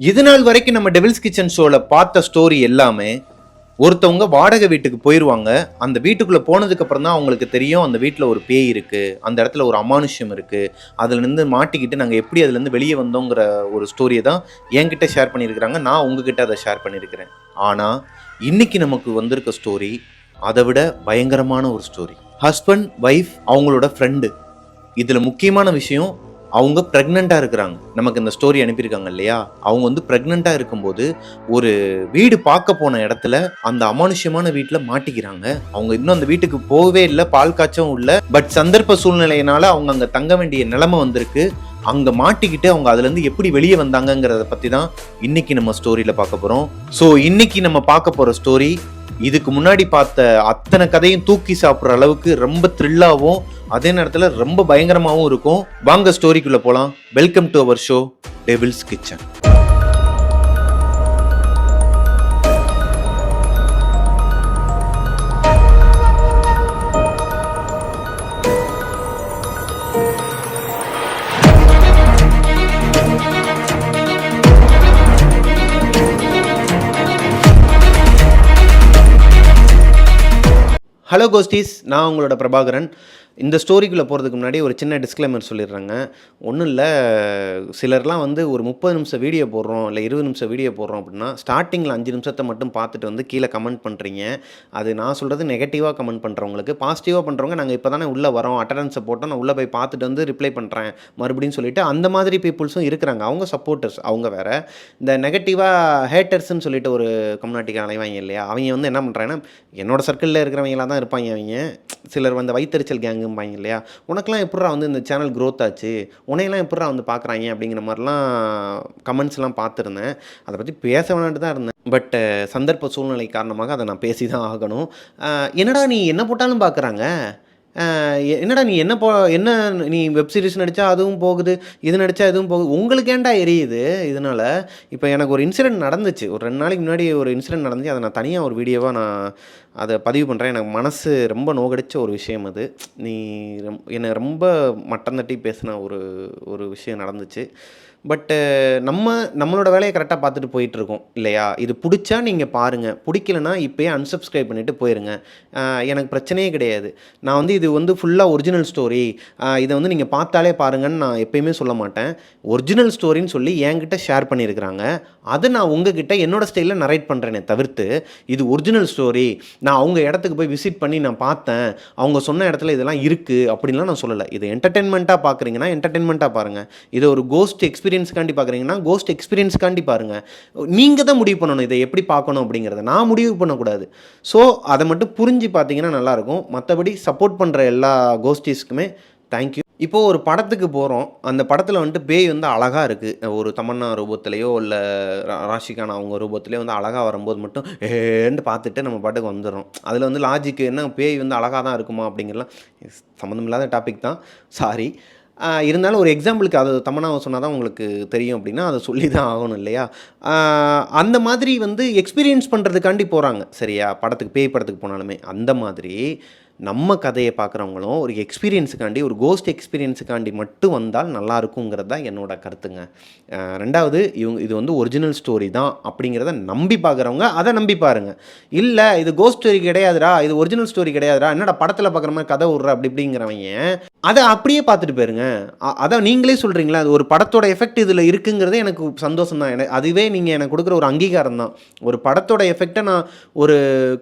இது நாள் வரைக்கும் நம்ம டெவில்ஸ் கிச்சன் ஷோவில் பார்த்த ஸ்டோரி எல்லாமே ஒருத்தவங்க வாடகை வீட்டுக்கு போயிடுவாங்க அந்த வீட்டுக்குள்ளே போனதுக்கப்புறம் தான் அவங்களுக்கு தெரியும் அந்த வீட்டில் ஒரு பேய் இருக்குது அந்த இடத்துல ஒரு அமானுஷ்யம் இருக்குது அதுலேருந்து மாட்டிக்கிட்டு நாங்கள் எப்படி அதுலேருந்து வெளியே வந்தோங்கிற ஒரு ஸ்டோரியை தான் என்கிட்ட ஷேர் பண்ணியிருக்கிறாங்க. நான் உங்ககிட்ட அதை ஷேர் பண்ணியிருக்கிறேன். ஆனால் இன்னைக்கு நமக்கு வந்திருக்க ஸ்டோரி அதை விட பயங்கரமான ஒரு ஸ்டோரி ஹஸ்பண்ட் ஒய்ஃப் அவங்களோட ஃப்ரெண்டு இதில் முக்கியமான விஷயம் அவங்க ப்ரெக்னெண்ட்டாக இருக்கிறாங்க. நமக்கு இந்த ஸ்டோரி அனுப்பியிருக்காங்க இல்லையா? அவங்க வந்து ப்ரெக்னெண்ட்டாக இருக்கும்போது ஒரு வீடு பார்க்க போன இடத்துல அந்த அமானுஷ்யமான வீட்டில் மாட்டிக்கிறாங்க. அவங்க இன்னும் அந்த வீட்டுக்கு போகவே இல்லை பால் காய்ச்சவும் இல்லை. பட் சந்தர்ப்ப சூழ்நிலையினால அவங்க அங்கே தங்க வேண்டிய நிலைமை வந்திருக்கு. அங்கே மாட்டிக்கிட்டு அவங்க அதுலேருந்து எப்படி வெளியே வந்தாங்கங்கிறத பற்றி தான் இன்னைக்கு நம்ம ஸ்டோரியில் பார்க்க போகிறோம் ஸோ இன்னைக்கு நம்ம பார்க்க போகிற ஸ்டோரி இதுக்கு முன்னாடி பார்த்த அத்தனை கதையும் தூக்கி சாப்பிட்ற அளவுக்கு ரொம்ப த்ரில்லாகவும் அதே நேரத்தில் ரொம்ப பயங்கரமாகவும் இருக்கும். வாங்க ஸ்டோரிக்குள்ளே போகலாம் welcome to our show devil's kitchen hello ghosties நான் உங்களோட பிரபாகரன். இந்த ஸ்டோரிக்குள்ளே போகிறதுக்கு முன்னாடி ஒரு சின்ன டிஸ்க்ளைமர் சொல்லிடுறாங்க. ஒன்றும் இல்லை சிலர்லாம் வந்து ஒரு முப்பது நிமிஷம் வீடியோ போடுறோம் இல்லை இருபது நிமிஷம் வீடியோ போடுறோம் அப்படின்னா ஸ்டார்டிங்கில் அஞ்சு நிமிஷத்தை மட்டும் பார்த்துட்டு வந்து கீழே கமெண்ட் பண்ணுறீங்க அது நான் சொல்கிறது நெகட்டிவாக கமெண்ட் பண்ணுறவங்களுக்கு பாசிட்டிவாக பண்ணுறவங்க நாங்கள் இப்போ தானே உள்ளே வரோம் அட்டண்டன்ஸை போட்டோம் நான் உள்ளே போய் பார்த்துட்டு வந்து ரிப்ளை பண்ணுறேன் மறுபடியும் சொல்லிட்டு அந்த மாதிரி பீப்புள்ஸும் இருக்கிறாங்க. அவங்க சப்போர்ட்டர்ஸ் அவங்க வேறு. இந்த நெகட்டிவாக ஹேட்டர்ஸ்னு சொல்லிட்டு ஒரு கம்யூனிட்டிக்கு அலைவாங்க இல்லையா? அவங்க வந்து என்ன பண்ணுறாங்கன்னா என்னோட சர்க்கிளில் இருக்கிறவங்களாக தான் இருப்பாங்க அவங்க. சிலர் வந்து வைத்தறிச்சல் கேங்கும்பாங்க இல்லையா? உனக்கெல்லாம் எப்படா வந்து இந்த சேனல் க்ரோத் ஆச்சு? உன்னையெல்லாம் எப்படா வந்து பார்க்குறாங்க அப்படிங்கிற மாதிரிலாம் கமெண்ட்ஸ்லாம் பார்த்துருந்தேன். அதை பற்றி பேச வேணான்ட்டு தான் இருந்தேன். பட் சந்தர்ப்ப சூழ்நிலை காரணமாக அதை நான் பேசி தான் ஆகணும் என்னடா நீ என்ன போட்டாலும் பார்க்குறாங்க? என்னடா நீ என்ன போ என்ன நீ வெப் சீரிஸ் நடித்தா அதுவும் போகுது இது நடித்தா இதுவும் போகுது உங்களுக்கு ஏன்டா எரியுது இதனால்? இப்போ எனக்கு ஒரு இன்சிடென்ட் நடந்துச்சு. ஒரு ரெண்டு நாளைக்கு முன்னாடி ஒரு இன்சிடென்ட் நடந்துச்சு. அதை நான் தனியாக ஒரு வீடியோவாக நான் அதை பதிவு பண்ணுறேன் எனக்கு மனசு ரொம்ப நோகடிச்ச ஒரு விஷயம் அது. நீ ரொம் என்னை ரொம்ப மட்டம் தட்டி பேசின ஒரு ஒரு விஷயம் நடந்துச்சு. பட்டு நம்ம நம்மளோட வேலையை கரெக்டாக பார்த்துட்டு போயிட்டுருக்கோம் இல்லையா? இது பிடிச்சா நீங்கள் பாருங்கள் பிடிக்கலனா இப்போயே அன்சப்ஸ்கிரைப் பண்ணிவிட்டு போயிருங்க. எனக்கு பிரச்சனையே கிடையாது. நான் வந்து இது வந்து ஃபுல்லாக ஒரிஜினல் ஸ்டோரி இதை வந்து நீங்கள் பார்த்தாலே பாருங்கன்னு நான் எப்பயுமே சொல்ல மாட்டேன். ஒரிஜினல் ஸ்டோரின்னு சொல்லி என்கிட்ட ஷேர் பண்ணியிருக்கிறாங்க. அதை நான் உங்ககிட்ட என்னோடய ஸ்டைலில் நரேட் பண்ணுறேனே தவிர்த்து இது ஒரிஜினல் ஸ்டோரி நான் அவங்க இடத்துக்கு போய் விசிட் பண்ணி நான் பார்த்தேன். அவங்க சொன்ன இடத்துல இதெல்லாம் இருக்குது அப்படின்லாம் நான் சொல்லலை. இது என்டர்டெயின்மெண்ட்டாக பார்க்குறீங்கன்னா என்டர்டெயின்மெண்ட்டாக பாருங்கள் இதை ஒரு கோஸ்ட் எக்ஸ்பீரியன்ஸ்க்காண்டி பார்க்குறீங்கன்னா கோஸ்ட் எக்ஸ்பீரியன்ஸ்க்காண்டி பாருங்கள் நீங்கள் தான் முடிவு பண்ணணும் இதை எப்படி பார்க்கணும் அப்படிங்கிறத. நான் முடிவு பண்ணக்கூடாது. ஸோ அதை மட்டும் புரிஞ்சு பார்த்தீங்கன்னா நல்லாயிருக்கும். மற்றபடி சப்போர்ட் பண்ணுற எல்லா கோஷ்டிஸ்க்குமே தேங்க்யூ இப்போது ஒரு படத்துக்கு போகிறோம் அந்த படத்தில் வந்துட்டு பேய் வந்து அழகாக இருக்குது ஒரு தமன்னா ரூபத்திலையோ இல்லை ராஷிகானா அவங்க ரூபத்திலையோ வந்து அழகாக வரும்போது மட்டும் ஏன்னு பார்த்துட்டு நம்ம பாட்டுக்கு வந்துடுறோம். அதில் வந்து லாஜிக் என்ன? பேய் வந்து அழகாக தான் இருக்குமா அப்படிங்கிறலாம் சம்மந்தம் இல்லாத டாபிக் தான். சாரி இருந்தாலும் ஒரு எக்ஸாம்பிளுக்கு அது தமனாவை சொன்னால் தான் உங்களுக்கு தெரியும் அப்படின்னா அதை சொல்லி தான் ஆகணும் இல்லையா? அந்த மாதிரி வந்து எக்ஸ்பீரியன்ஸ் பண்ணுறதுக்காண்டி போகிறாங்க சரியா? படத்துக்கு பேய் படத்துக்கு போனாலுமே. அந்த மாதிரி நம்ம கதையை பார்க்குறவங்களும் ஒரு எக்ஸ்பீரியன்ஸுக்காண்டி ஒரு கோஸ்ட் எக்ஸ்பீரியன்ஸுக்காண்டி மட்டும் வந்தால் நல்லா இருக்குங்கிறது தான் என்னோட கருத்துங்க. ரெண்டாவது இவங்க இது வந்து ஒரிஜினல் ஸ்டோரி தான் அப்படிங்கிறத நம்பி பார்க்குறவங்க அதை நம்பி பாருங்க. இல்லை இது கோஸ்ட் ஸ்டோரி கிடையாதுடா இது ஒரிஜினல் ஸ்டோரி கிடையாதுடா என்னடா படத்தில் பார்க்குற மாதிரி கதை விட்ற அப்படி இப்படிங்கிறவங்க அதை அப்படியே பார்த்துட்டு போயிருங்க. அதை அதான் நீங்களே சொல்கிறீங்களா அது ஒரு படத்தோட எஃபெக்ட் இதில் இருக்குங்கிறதே எனக்கு சந்தோஷம் தான். எனக்கு அதுவே நீங்கள் எனக்கு கொடுக்குற ஒரு அங்கீகாரம் தான். ஒரு படத்தோட எஃபெக்டை நான் ஒரு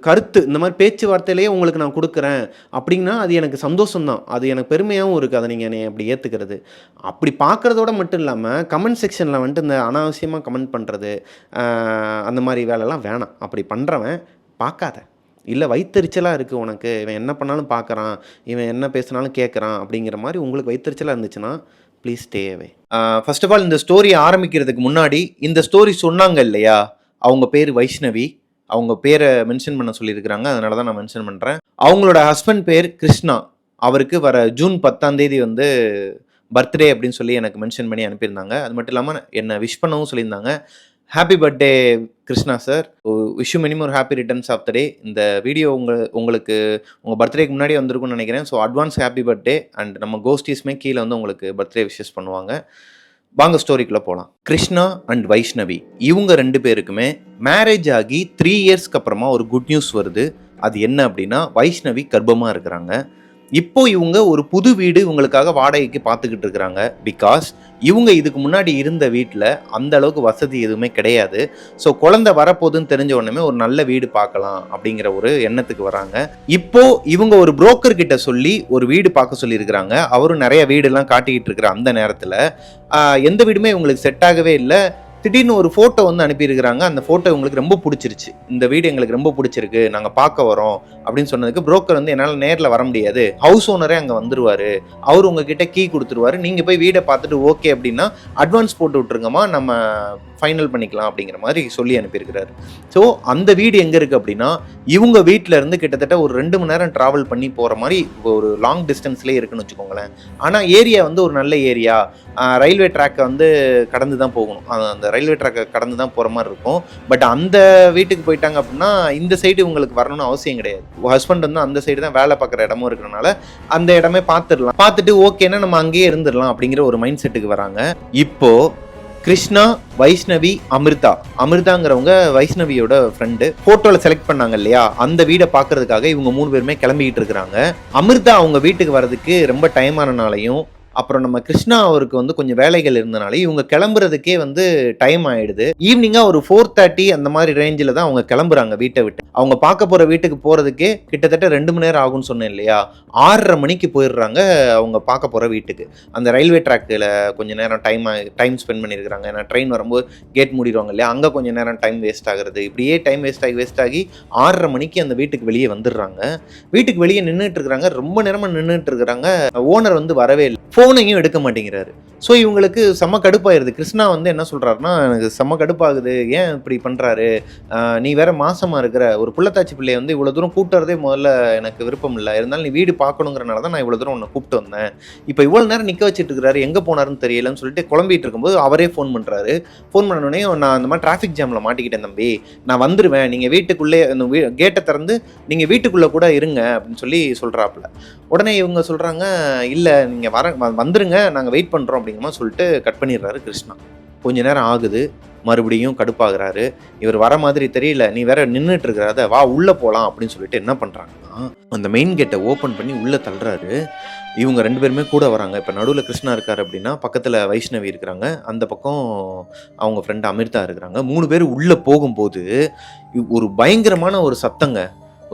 கருத்து இந்த மாதிரி பேச்சுவார்த்தையிலேயே உங்களுக்கு நான் கொடுக்குறேன். அப்படின்னா அது எனக்கு சந்தோஷம்தான். அது எனக்கு பெருமையாகவும் இருக்குது அதை நீங்கள் என்னை அப்படி ஏற்றுக்கிறது அப்படி பார்க்குறதோட மட்டும் இல்லாமல் கமெண்ட் செக்ஷனில் வந்துட்டு இந்த அனாவசியமாக கமெண்ட் பண்ணுறது அந்த மாதிரி வேலைலாம் வேணாம். அப்படி பண்ணுறவன் பார்க்காத. இல்லை வைத்தறிச்சலாக இருக்குது உனக்கு. இவன் என்ன பண்ணாலும் பார்க்குறான். இவன் என்ன பேசினாலும் கேட்குறான் அப்படிங்கிற மாதிரி உங்களுக்கு வைத்தறிச்சலாக இருந்துச்சுன்னா please stay away first of all இந்த ஸ்டோரி ஆரம்பிக்கிறதுக்கு முன்னாடி இந்த ஸ்டோரி சொன்னாங்க இல்லையா? அவங்க பேர் வைஷ்ணவி. அவங்க பேரை மென்ஷன் பண்ண சொல்லியிருக்கிறாங்க அதனால தான் நான் மென்ஷன் பண்ணுறேன் அவங்களோட ஹஸ்பண்ட் பேர் கிருஷ்ணா. அவருக்கு வர ஜூன் பத்தாம் தேதி வந்து பர்த்டே அப்படின்னு சொல்லி எனக்கு மென்ஷன் பண்ணி அனுப்பியிருந்தாங்க. அது மட்டும் இல்லாமல் என்னை விஷ் பண்ணவும் சொல்லியிருந்தாங்க. Happy birthday Krishna sir wish minimum ஒரு happy returns of the day இந்த வீடியோ உங்கள் உங்களுக்கு உங்கள் பர்த்டேக்கு முன்னாடி வந்திருக்கும்னு நினைக்கிறேன். So advance happy birthday and நம்ம கோஸ்டீஸ்மே கீழே வந்து உங்களுக்கு பர்த்டே விஷஸ் பண்ணுவாங்க. வாங்க ஸ்டோரிக்குள்ளே போகலாம் கிருஷ்ணா அண்ட் வைஷ்ணவி இவங்க ரெண்டு பேருக்குமே மேரேஜ் ஆகி த்ரீ இயர்ஸ்க்கு அப்புறமா ஒரு குட் நியூஸ் வருது. அது என்ன அப்படின்னா வைஷ்ணவி கர்ப்பமாக இருக்கிறாங்க. இப்போ இவங்க ஒரு புது வீடு இவங்களுக்காக வாடகைக்கு பார்த்துக்கிட்டு இருக்கிறாங்க. பிகாஸ் இவங்க இதுக்கு முன்னாடி இருந்த வீட்டில் அந்த அளவுக்கு வசதி எதுவுமே கிடையாது. ஸோ குழந்தை வரப்போகுதுன்னு தெரிஞ்ச உடனே ஒரு நல்ல வீடு பார்க்கலாம் அப்படிங்கிற ஒரு எண்ணத்துக்கு வராங்க. இப்போ இவங்க ஒரு புரோக்கர் கிட்ட சொல்லி ஒரு வீடு பார்க்க சொல்லியிருக்கிறாங்க. அவரும் நிறைய வீடெல்லாம் காட்டிக்கிட்டு இருக்கிற அந்த நேரத்தில் எந்த வீடுமே இவங்களுக்கு செட் ஆகவே இல்லை. திடீர்னு ஒரு ஃபோட்டோ வந்து அனுப்பியிருக்கிறாங்க. அந்த ஃபோட்டோ உங்களுக்கு ரொம்ப பிடிச்சிருச்சு. இந்த வீடு எங்களுக்கு ரொம்ப பிடிச்சிருக்கு. நாங்கள் பார்க்க வரோம் அப்படின்னு சொன்னதுக்கு புரோக்கர் வந்து என்னால் நேரில் வர முடியாது. ஹவுஸ் ஓனரே அங்கே வந்துருவார். அவர் உங்ககிட்ட கீ கொடுத்துருவாரு. நீங்கள் போய் வீடை பார்த்துட்டு ஓகே அப்படின்னா அட்வான்ஸ் போட்டு விட்ருங்கம்மா நம்ம ஃபைனல் பண்ணிக்கலாம் அப்படிங்கிற மாதிரி சொல்லி அனுப்பியிருக்கிறாரு. ஸோ அந்த வீடு எங்கே இருக்குது அப்படின்னா இவங்க வீட்டில் இருந்து கிட்டத்தட்ட ஒரு ரெண்டு மணி நேரம் ட்ராவல் பண்ணி போகிற மாதிரி ஒரு லாங் டிஸ்டன்ஸ்லேயே இருக்குன்னு வச்சுக்கோங்களேன். ஆனால் ஏரியா வந்து ஒரு நல்ல ஏரியா ரயில்வே ட்ராக்கை வந்து கடந்து தான் போகணும். அந்த ரயில்வே ட்ராக்கை கடந்து தான் போகிற மாதிரி இருக்கும். பட் அந்த வீட்டுக்கு போயிட்டாங்க அப்படின்னா இந்த சைடு உங்களுக்கு வரணும்னு அவசியம் கிடையாது. ஹஸ்பண்ட் வந்து அந்த சைடு தான் வேலை பார்க்குற இடமும் இருக்கிறனால அந்த இடமே பார்த்துடலாம். பார்த்துட்டு ஓகேன்னா நம்ம அங்கேயே இருந்துடலாம் அப்படிங்கிற ஒரு மைண்ட் செட்டுக்கு வராங்க. இப்போது கிருஷ்ணா வைஷ்ணவி அமிர்தா. அமிர்தாங்கிறவங்க வைஷ்ணவியோட ஃப்ரெண்டு ஃபோட்டோவில் செலக்ட் பண்ணாங்க இல்லையா? அந்த வீடை பார்க்கறதுக்காக இவங்க மூணு பேருமே கிளம்பிக்கிட்டு இருக்கிறாங்க. அமிர்தா அவங்க வீட்டுக்கு வர்றதுக்கு ரொம்ப டைம் ஆனனாலையும் அப்புறம் நம்ம கிருஷ்ணா அவருக்கு வந்து கொஞ்சம் வேலைகள் இருந்தனால இவங்க கிளம்புறதுக்கே வந்து டைம் ஆயிடுது. ஈவினிங்காக ஒரு ஃபோர் தேர்ட்டி அந்த மாதிரி ரேஞ்சில் தான் அவங்க கிளம்புறாங்க வீட்டை விட்டு. அவங்க பார்க்க போகிற வீட்டுக்கு போகிறதுக்கே கிட்டத்தட்ட ரெண்டு மணி நேரம் ஆகும்னு சொன்னேன் இல்லையா? ஆறரை மணிக்கு போயிடுறாங்க அவங்க பார்க்க போகிற வீட்டுக்கு. அந்த ரயில்வே ட்ராக்கில் கொஞ்சம் நேரம் டைம் டைம் ஸ்பெண்ட் பண்ணியிருக்கிறாங்க. ஏன்னா ட்ரெயின் வரும்போது கேட் மூடிடுவாங்க இல்லையா? அங்கே கொஞ்சம் நேரம் டைம் வேஸ்ட் ஆகுறது. இப்படியே டைம் வேஸ்ட் ஆகி வேஸ்ட் ஆகி ஆறரை மணிக்கு அந்த வீட்டுக்கு வெளியே வந்துடுறாங்க. வீட்டுக்கு வெளியே நின்றுட்டு இருக்கிறாங்க. ரொம்ப நேரமாக நின்றுட்டு இருக்கிறாங்க. ஓனர் வந்து வரவே இல்லை. ஃபோனையும் எடுக்க மாட்டேங்கிறாரு. ஸோ இவங்களுக்கு செம்ம கடுப்பாயிருது. கிருஷ்ணா வந்து என்ன சொல்கிறாருன்னா எனக்கு செம்ம கடுப்பாகுது. ஏன் இப்படி பண்ணுறாரு நீ வேற மாசமாக இருக்கிற ஒரு புள்ளத்தாச்சி பிள்ளைய வந்து இவ்வளோ தூரம் கூட்டுறதே முதல்ல எனக்கு விருப்பம் இல்லை. இருந்தாலும் நீ வீடு பார்க்கணுங்கிறனால தான் நான் இவ்வளோ தூரம் உன்னை கூப்பிட்டு வந்தேன். இப்போ இவ்வளோ நேரம் நிற்க வச்சுட்டு இருக்கிறாரு எங்கே போனாருன்னு தெரியலன்னு சொல்லிட்டு குழம்பிட்டு இருக்கும்போது அவரே ஃபோன் பண்ணுறாரு ஃபோன் பண்ணோடனே நான் அந்த மாதிரி டிராஃபிக் ஜாமில் மாட்டிக்கிட்டேன் தம்பி. நான் வந்துடுவேன் நீங்கள் வீட்டுக்குள்ளே அந்த கேட்டை திறந்து நீங்கள் வீட்டுக்குள்ளே கூட இருங்க அப்படின்னு சொல்லி சொல்கிறாப்புல உடனே இவங்க சொல்கிறாங்க இல்லை நீங்கள் வர வந்துருங்க நாங்கள் வெயிட் பண்ணுறோம் அப்படிங்கிற மாதிரி சொல்லிட்டு கட் பண்ணிடுறாரு கிருஷ்ணா. கொஞ்ச நேரம் ஆகுது மறுபடியும் கடுப்பாகிறாரு. இவர் வர மாதிரி தெரியல நீ வேற நின்றுட்டு இருக்கிறாத வா உள்ளே போகலாம் அப்படின்னு சொல்லிட்டு என்ன பண்ணுறாங்கன்னா அந்த மெயின் கேட்டை ஓப்பன் பண்ணி உள்ளே தள்ளுறாரு. இவங்க ரெண்டு பேருமே கூட வராங்க. இப்போ நடுவில் கிருஷ்ணா இருக்கார் அப்படின்னா பக்கத்தில் வைஷ்ணவி இருக்கிறாங்க. அந்த பக்கம் அவங்க ஃப்ரெண்டு அமிர்தா இருக்கிறாங்க. மூணு பேர் உள்ளே போகும்போது ஒரு பயங்கரமான ஒரு சத்தங்க.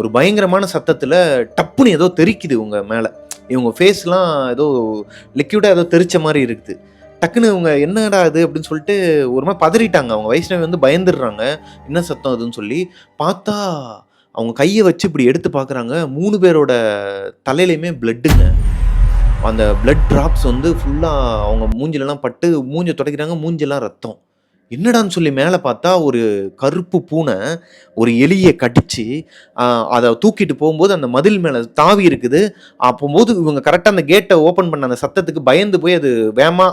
ஒரு பயங்கரமான சத்தத்தில் டப்புன்னு ஏதோ தெறிக்குது இவங்க மேலே. இவங்க ஃபேஸ்லாம் ஏதோ லிக்யூடாக ஏதோ தெரிச்ச மாதிரி இருக்குது. டக்குன்னு இவங்க என்னடா இது? அப்படின்னு சொல்லிட்டு ஒரு மாதிரி பதறிட்டாங்க. அவங்க வைஷ்ணவி வந்து பயந்துடுறாங்க. என்ன சத்தம் அதுன்னு சொல்லி? பார்த்தா அவங்க கையை வச்சு இப்படி எடுத்து பார்க்குறாங்க. மூணு பேரோட தலையிலையுமே பிளட்டுங்க அந்த பிளட் ட்ராப்ஸ் வந்து ஃபுல்லாக அவங்க மூஞ்சிலலாம் பட்டு மூஞ்சை துடைக்கிறாங்க. மூஞ்செல்லாம் ரத்தம். என்னடான்னு சொல்லி மேலே பார்த்தா ஒரு கருப்பு பூனை ஒரு எலியை கடிச்சு அதை தூக்கிட்டு போகும்போது அந்த மதில் மேலே தாவி இருக்குது. அப்போம்போது இவங்க கரெக்டாக அந்த கேட்டை ஓப்பன் பண்ண அந்த சத்தத்துக்கு பயந்து போய் அது வேமா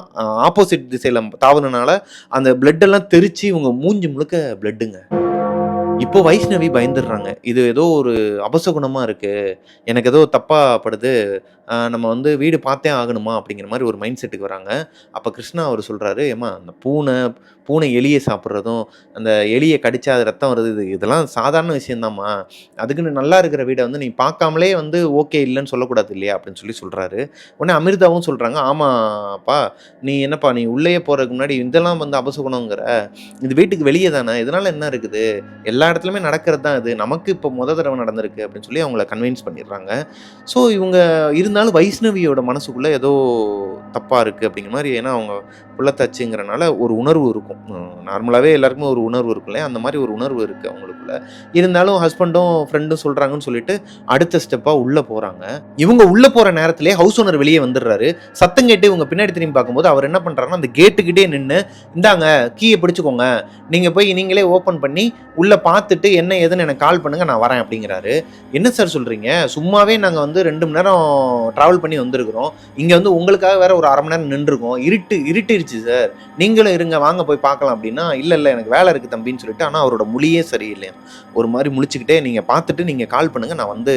ஆப்போசிட் திசையில் தாவுனனால அந்த பிளட்டெல்லாம் தெரித்து இவங்க மூஞ்சி முழுக்க பிளட்டுங்க இப்போ வைஷ்ணவி பயந்துடுறாங்க. இது ஏதோ ஒரு அபசகுணமாக இருக்குது எனக்கு ஏதோ தப்பாகப்படுது படுது. நம்ம வந்து வீடு பார்த்தே ஆகணுமா அப்படிங்கிற மாதிரி ஒரு மைண்ட் செட்டுக்கு வராங்க. அப்போ கிருஷ்ணா அவர் சொல்கிறாரு ஏமா அந்த பூனை பூனை எலியை சாப்பிட்றதும் அந்த எலியை கடிச்சா அது ரத்தம் வருது இது இதெல்லாம் சாதாரண விஷயம்தாம்மா. அதுக்குன்னு நல்லா இருக்கிற வீடை வந்து நீ பார்க்காமலே வந்து ஓகே இல்லைன்னு சொல்லக்கூடாது இல்லையா? அப்படின்னு சொல்லி சொல்கிறாரு உடனே அமிர்தாவும் சொல்கிறாங்க ஆமாப்பா நீ என்னப்பா நீ உள்ளேயே போகிறதுக்கு முன்னாடி இதெல்லாம் வந்து அபசகுணங்கிற இது வீட்டுக்கு வெளியே தானே இதனால் என்ன இருக்குது? எல்லா இடத்துலையுமே நடக்கிறது தான் இது. நமக்கு இப்போ முத தடவை நடந்திருக்கு அப்படின்னு சொல்லி அவங்கள கன்வின்ஸ் பண்ணிடுறாங்க. ஸோ இவங்க இருந்தாலும் வைஷ்ணவியோட மனசுக்குள்ளே ஏதோ தப்பாக இருக்குது அப்படிங்கிற மாதிரி ஏன்னா அவங்க புள்ளத்தாச்சுங்கிறனால ஒரு உணர்வு இருக்கும். நார்மலாகவே எல்லாருக்குமே ஒரு உணர்வு இருக்கும் இல்லையா? அந்த மாதிரி ஒரு உணர்வு இருக்குது அவங்களுக்குள்ள. இருந்தாலும் ஹஸ்பண்டும் ஃப்ரெண்டும் சொல்கிறாங்கன்னு சொல்லிட்டு அடுத்த ஸ்டெப்பாக உள்ளே போகிறாங்க இவங்க உள்ளே போகிற நேரத்திலே ஹவுஸ் ஓனர் வெளியே வந்துடுறாரு. சத்தம் கேட்டு இவங்க பின்னாடி திரும்பி பார்க்கும்போது அவர் என்ன பண்ணுறாருன்னா அந்த கேட்டுக்கிட்டே நின்று இந்தாங்க கீயை பிடிச்சிக்கோங்க. நீங்கள் போய் நீங்களே ஓப்பன் பண்ணி உள்ளே பார்த்துட்டு என்ன ஏதுன்னு எனக்கு கால் பண்ணுங்கள் நான் வரேன் அப்படிங்கிறாரு. என்ன சார் சொல்கிறீங்க சும்மாவே நாங்கள் வந்து ரெண்டு மணி நேரம் ட்ராவல் பண்ணி வந்திருக்கிறோம். இங்கே வந்து உங்களுக்காக வேற ஒரு அரை மணி நேரம் நின்றுருக்கோம். இருட்டு இருட்டிருச்சு சார் நீங்களும் இருங்க வாங்க போய் பார்க்கலாம் அப்படின்னா இல்லை இல்லை எனக்கு வேலை இருக்குது தம்பின்னு சொல்லிட்டு ஆனால் அவரோட மொழியே சரியில்லையா ஒரு மாதிரி முழிச்சுக்கிட்டே நீங்கள் பார்த்துட்டு நீங்கள் கால் பண்ணுங்கள் நான் வந்து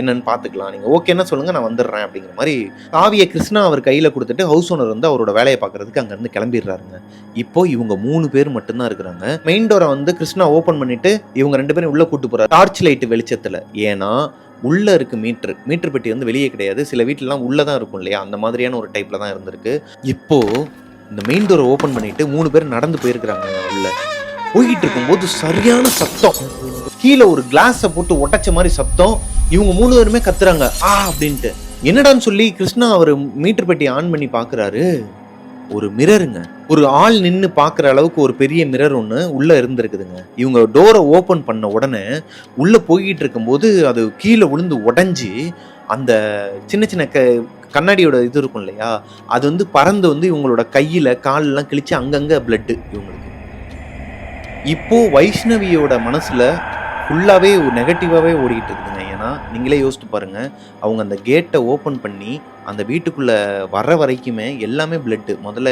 என்னன்னு பார்த்துக்கலாம். நீங்கள் ஓகேன்னா சொல்லுங்கள் நான் வந்துடுறேன் அப்படிங்கிற மாதிரி காவிய கிருஷ்ணா அவர் கையில் கொடுத்துட்டு ஹவுஸ் ஓனர் வந்து அவரோட வேலையை பார்க்கறதுக்கு அங்கேருந்து கிளம்பிடுறாருங்க. இப்போ இவங்க மூணு பேர் மட்டும்தான் இருக்கிறாங்க. மெயின் டோரை வந்து கிருஷ்ணா ஓப்பன் பண்ணிட்டு இவங்க ரெண்டு பேரும் உள்ளே கூட்டு போகிறார் டார்ச் லைட் வெளிச்சத்தில். ஏன்னா உள்ளே இருக்கு மீட்ரு. மீட்ரு பெட்டி வந்து வெளியே கிடையாது. சில வீட்டிலலாம் உள்ளே தான் இருக்கும் இல்லையா? அந்த மாதிரியான ஒரு டைப்பில் தான் இருந்திருக்கு. இப்போது இந்த மெயின் டோரை ஓப்பன் பண்ணிவிட்டு மூணு பேர் நடந்து போயிருக்கிறாங்க உள்ளே. போய்கிட்டு இருக்கும்போது சரியான சத்தம். கீழே ஒரு கிளாஸை போட்டு உடைச்ச மாதிரி சத்தம். இவங்க மூணு பேருமே கத்துறாங்க. ஆ அப்படின்ட்டு. என்னடான்னு சொல்லி கிருஷ்ணா அவர் மீட்டர் பெட்டி ஆன் பண்ணி பார்க்குறாரு ஒரு மிரருங்க ஒரு ஆள் நின்று பார்க்குற அளவுக்கு ஒரு பெரிய மிரர் ஒன்று உள்ளே இருந்திருக்குதுங்க. இவங்க டோரை ஓப்பன் பண்ண உடனே உள்ளே போய்கிட்டு இருக்கும்போது அது கீழே விழுந்து உடஞ்சி அந்த சின்ன சின்ன க கண்ணாடியோட இது இருக்கும் இல்லையா? அது வந்து பறந்து வந்து இவங்களோட கையில் காலெல்லாம் கிழிச்சு அங்கங்கே பிளட்டு இவங்களுக்கு. இப்போ வைஷ்ணவியோட மனசில் ஃபுல்லாகவே நெகட்டிவாகவே ஓடிக்கிட்டு இருக்குதுங்க. ஏன்னா நீங்களே யோசிச்சு பாருங்கள் அவங்க அந்த கேட்டை ஓப்பன் பண்ணி அந்த வீட்டுக்குள்ளே வர்ற வரைக்குமே எல்லாமே பிளட்டு முதல்ல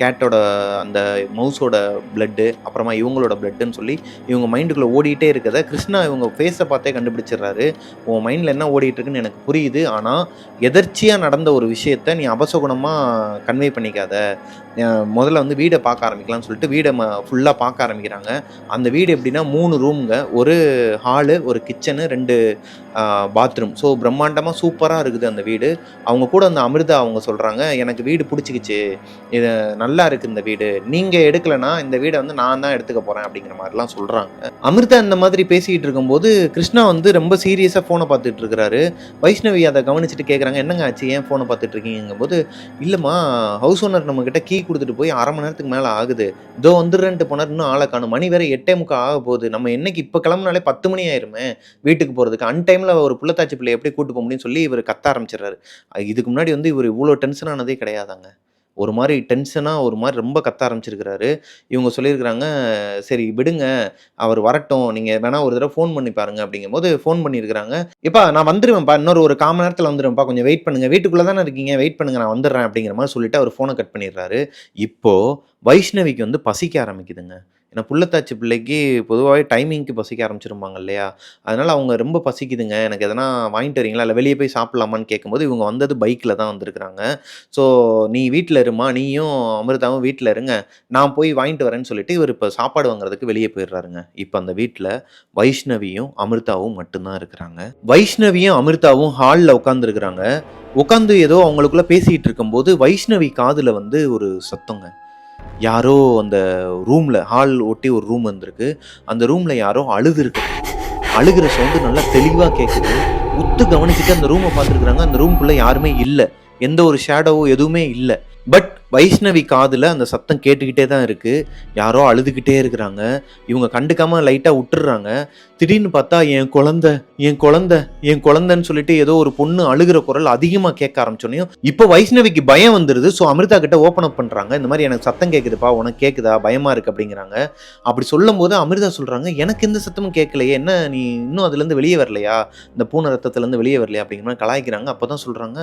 கேட்டோட அந்த மவுஸோட பிளட்டு அப்புறமா இவங்களோட பிளட்டுன்னு சொல்லி இவங்க மைண்டுக்குள்ளே ஓடிட்டே இருக்கதை கிருஷ்ணா இவங்க ஃபேஸை பார்த்தே கண்டுபிடிச்சிடுறாரு. உன் மைண்டில் என்ன ஓடிட்டு இருக்குன்னு எனக்கு புரியுது. ஆனால் எதர்ச்சியாக நடந்த ஒரு விஷயத்த நீ அபசகுணமாக கன்வே பண்ணிக்காத. முதல்ல வந்து வீடை பார்க்க ஆரம்பிக்கலாம்னு சொல்லிட்டு வீடை ம ஃபுல்லாக பார்க்க ஆரம்பிக்கிறாங்க. அந்த வீடு எப்படின்னா மூணு ரூமுங்க ஒரு ஹாலு ஒரு கிச்சனு ரெண்டு பாத்ரூம் ஸோ பிரம்மாண்டமாக சூப்பராக இருக்குது அந்த வீடு. அவங்க கூட அந்த அமிர்தா அவங்க சொல்கிறாங்க எனக்கு வீடு பிடிச்சிக்கிச்சு. இது நல்லா இருக்குது இந்த வீடு. நீங்கள் எடுக்கலைன்னா இந்த வீடை வந்து நான் தான் எடுத்துக்க போகிறேன் அப்படிங்கிற மாதிரிலாம் சொல்கிறாங்க அமிர்தா இந்த மாதிரி பேசிக்கிட்டு இருக்கும்போது கிருஷ்ணா வந்து ரொம்ப சீரியஸாக ஃபோனை பார்த்துட்டு இருக்கிறாரு. வைஷ்ணவி அதை கவனிச்சுட்டு கேட்குறாங்க என்னங்க ஆச்சு? ஏன் ஃபோனை பார்த்துட்டு இருக்கீங்கும்போது இல்லைம்மா ஹவுஸ் ஓனர் நம்மக்கிட்ட கீ கொடுத்துட்டு போய் அரை மணி நேரத்துக்கு மேலே ஆகுது. இதோ வந்துடுறேன்ட்டு போனார். இன்னும் ஆளை காணும். மணி வேற எட்டே முக்கால் ஆக போகுது. நம்ம என்னைக்கு இப்போ கிளம்புனாலே பத்து மணி ஆயிருமே வீட்டுக்கு போகிறதுக்கு அன் டைமில் ஒரு புள்ளத்தாச்சி பிள்ளை எப்படி கூட்டு போக அப்படின்னு சொல்லி இவர் கத்த ஆரம்பிச்சிடுறாரு. இதுக்கு முன்னாடி வந்து இவர் இவ்வளோ டென்ஷன் ஆனதே கிடையாதாங்க. ஒரு மாதிரி டென்ஷனாக ஒரு மாதிரி ரொம்ப கத்த ஆரம்பிச்சிருக்கிறாரு. இவங்க சொல்லியிருக்கிறாங்க சரி விடுங்க. அவர் வரட்டும். நீங்கள் வேணால் ஒரு தடவை ஃபோன் பண்ணி பாருங்க. அப்படிங்கும்போது ஃபோன் பண்ணியிருக்கிறாங்க. இப்போ நான் வந்துடுவேன்ப்பா இன்னொரு ஒரு கால் நேரத்தில் வந்துடுவேன்ப்பா கொஞ்சம் வெயிட் பண்ணுங்க. வீட்டுக்குள்ளே தானே இருக்கீங்க. வெயிட் பண்ணுங்க. நான் வந்துடுறேன். அப்படிங்கிற மாதிரி சொல்லிட்டு அவர் ஃபோனை கட் பண்ணிடுறாரு. இப்போ வைஷ்ணவிக்கு வந்து பசிக்க ஆரம்பிக்குதுங்க. ஏன்னா புள்ளத்தாச்சி பிள்ளைக்கு பொதுவாகவே டைமிங்க்கு பசிக்க ஆரம்பிச்சிருப்பாங்க இல்லையா? அதனால் அவங்க ரொம்ப பசிக்குதுங்க. எனக்கு எதனா வாங்கிட்டு வரீங்களா? இல்லை வெளியே போய் சாப்பிட்லாமான்னு கேட்கும்போது இவங்க வந்தது பைக்கில் தான் வந்திருக்கிறாங்க. ஸோ நீ வீட்டில் இருமா? நீயும் அமிர்தாவும் வீட்டில் இருங்க. நான் போய் வாங்கிட்டு வரேன்னு சொல்லிட்டு இவர் இப்போ சாப்பாடு வாங்குறதுக்கு வெளியே போயிடுறாருங்க. இப்போ அந்த வீட்டில் வைஷ்ணவியும் அமிர்தாவும் மட்டும்தான் இருக்கிறாங்க. வைஷ்ணவியும் அமிர்தாவும் ஹாலில் உட்காந்துருக்குறாங்க உட்காந்து ஏதோ அவங்களுக்குள்ள பேசிகிட்டு இருக்கும்போது வைஷ்ணவி காதில் வந்து ஒரு சத்தங்க. யாரோ அந்த ரூமில் ஹால் ஒட்டி ஒரு ரூம் வந்திருக்கு. அந்த ரூமில் யாரோ அழுதுருக்கு. அழுகிற சவுண்டு நல்லா தெளிவாக கேட்குது உத்து கவனிச்சுட்டு அந்த ரூமை பார்த்துருக்குறாங்க. அந்த ரூம்குள்ளே யாருமே இல்லை. எந்த ஒரு ஷேடோவோ எதுவுமே இல்லை. பட் வைஷ்ணவி காதில் அந்த சத்தம் கேட்டுக்கிட்டே தான் இருக்குது யாரோ அழுதுகிட்டே இருக்கிறாங்க. இவங்க கண்டுக்காமல் லைட்டாக விட்டுடுறாங்க திடீர்னு பார்த்தா என் குழந்த என் குழந்த என் குழந்தைன்னு சொல்லிட்டு ஏதோ ஒரு பொண்ணு அழுகிற குரல் அதிகமாக கேட்க ஆரம்பிச்சோனையும் இப்போ வைஷ்ணவிக்கு பயம் வந்துடுது ஸோ அமிர்தா கிட்ட ஓப்பன் அப் பண்ணுறாங்க இந்த மாதிரி எனக்கு சத்தம் கேட்குதுப்பா உனக்கு கேட்குதா பயமாக இருக்குது அப்படிங்கிறாங்க. அப்படி சொல்லும் போது அமிர்தா சொல்கிறாங்க எனக்கு எந்த சத்தமும் கேட்கலையே. என்ன நீ இன்னும் அதுலேருந்து வெளியே வரலையா? இந்த பூனை ரத்தத்துலேருந்து வெளியே வரலையா? அப்படிங்கிற மாதிரி கலாய்க்கிறாங்க. அப்போ தான் சொல்கிறாங்க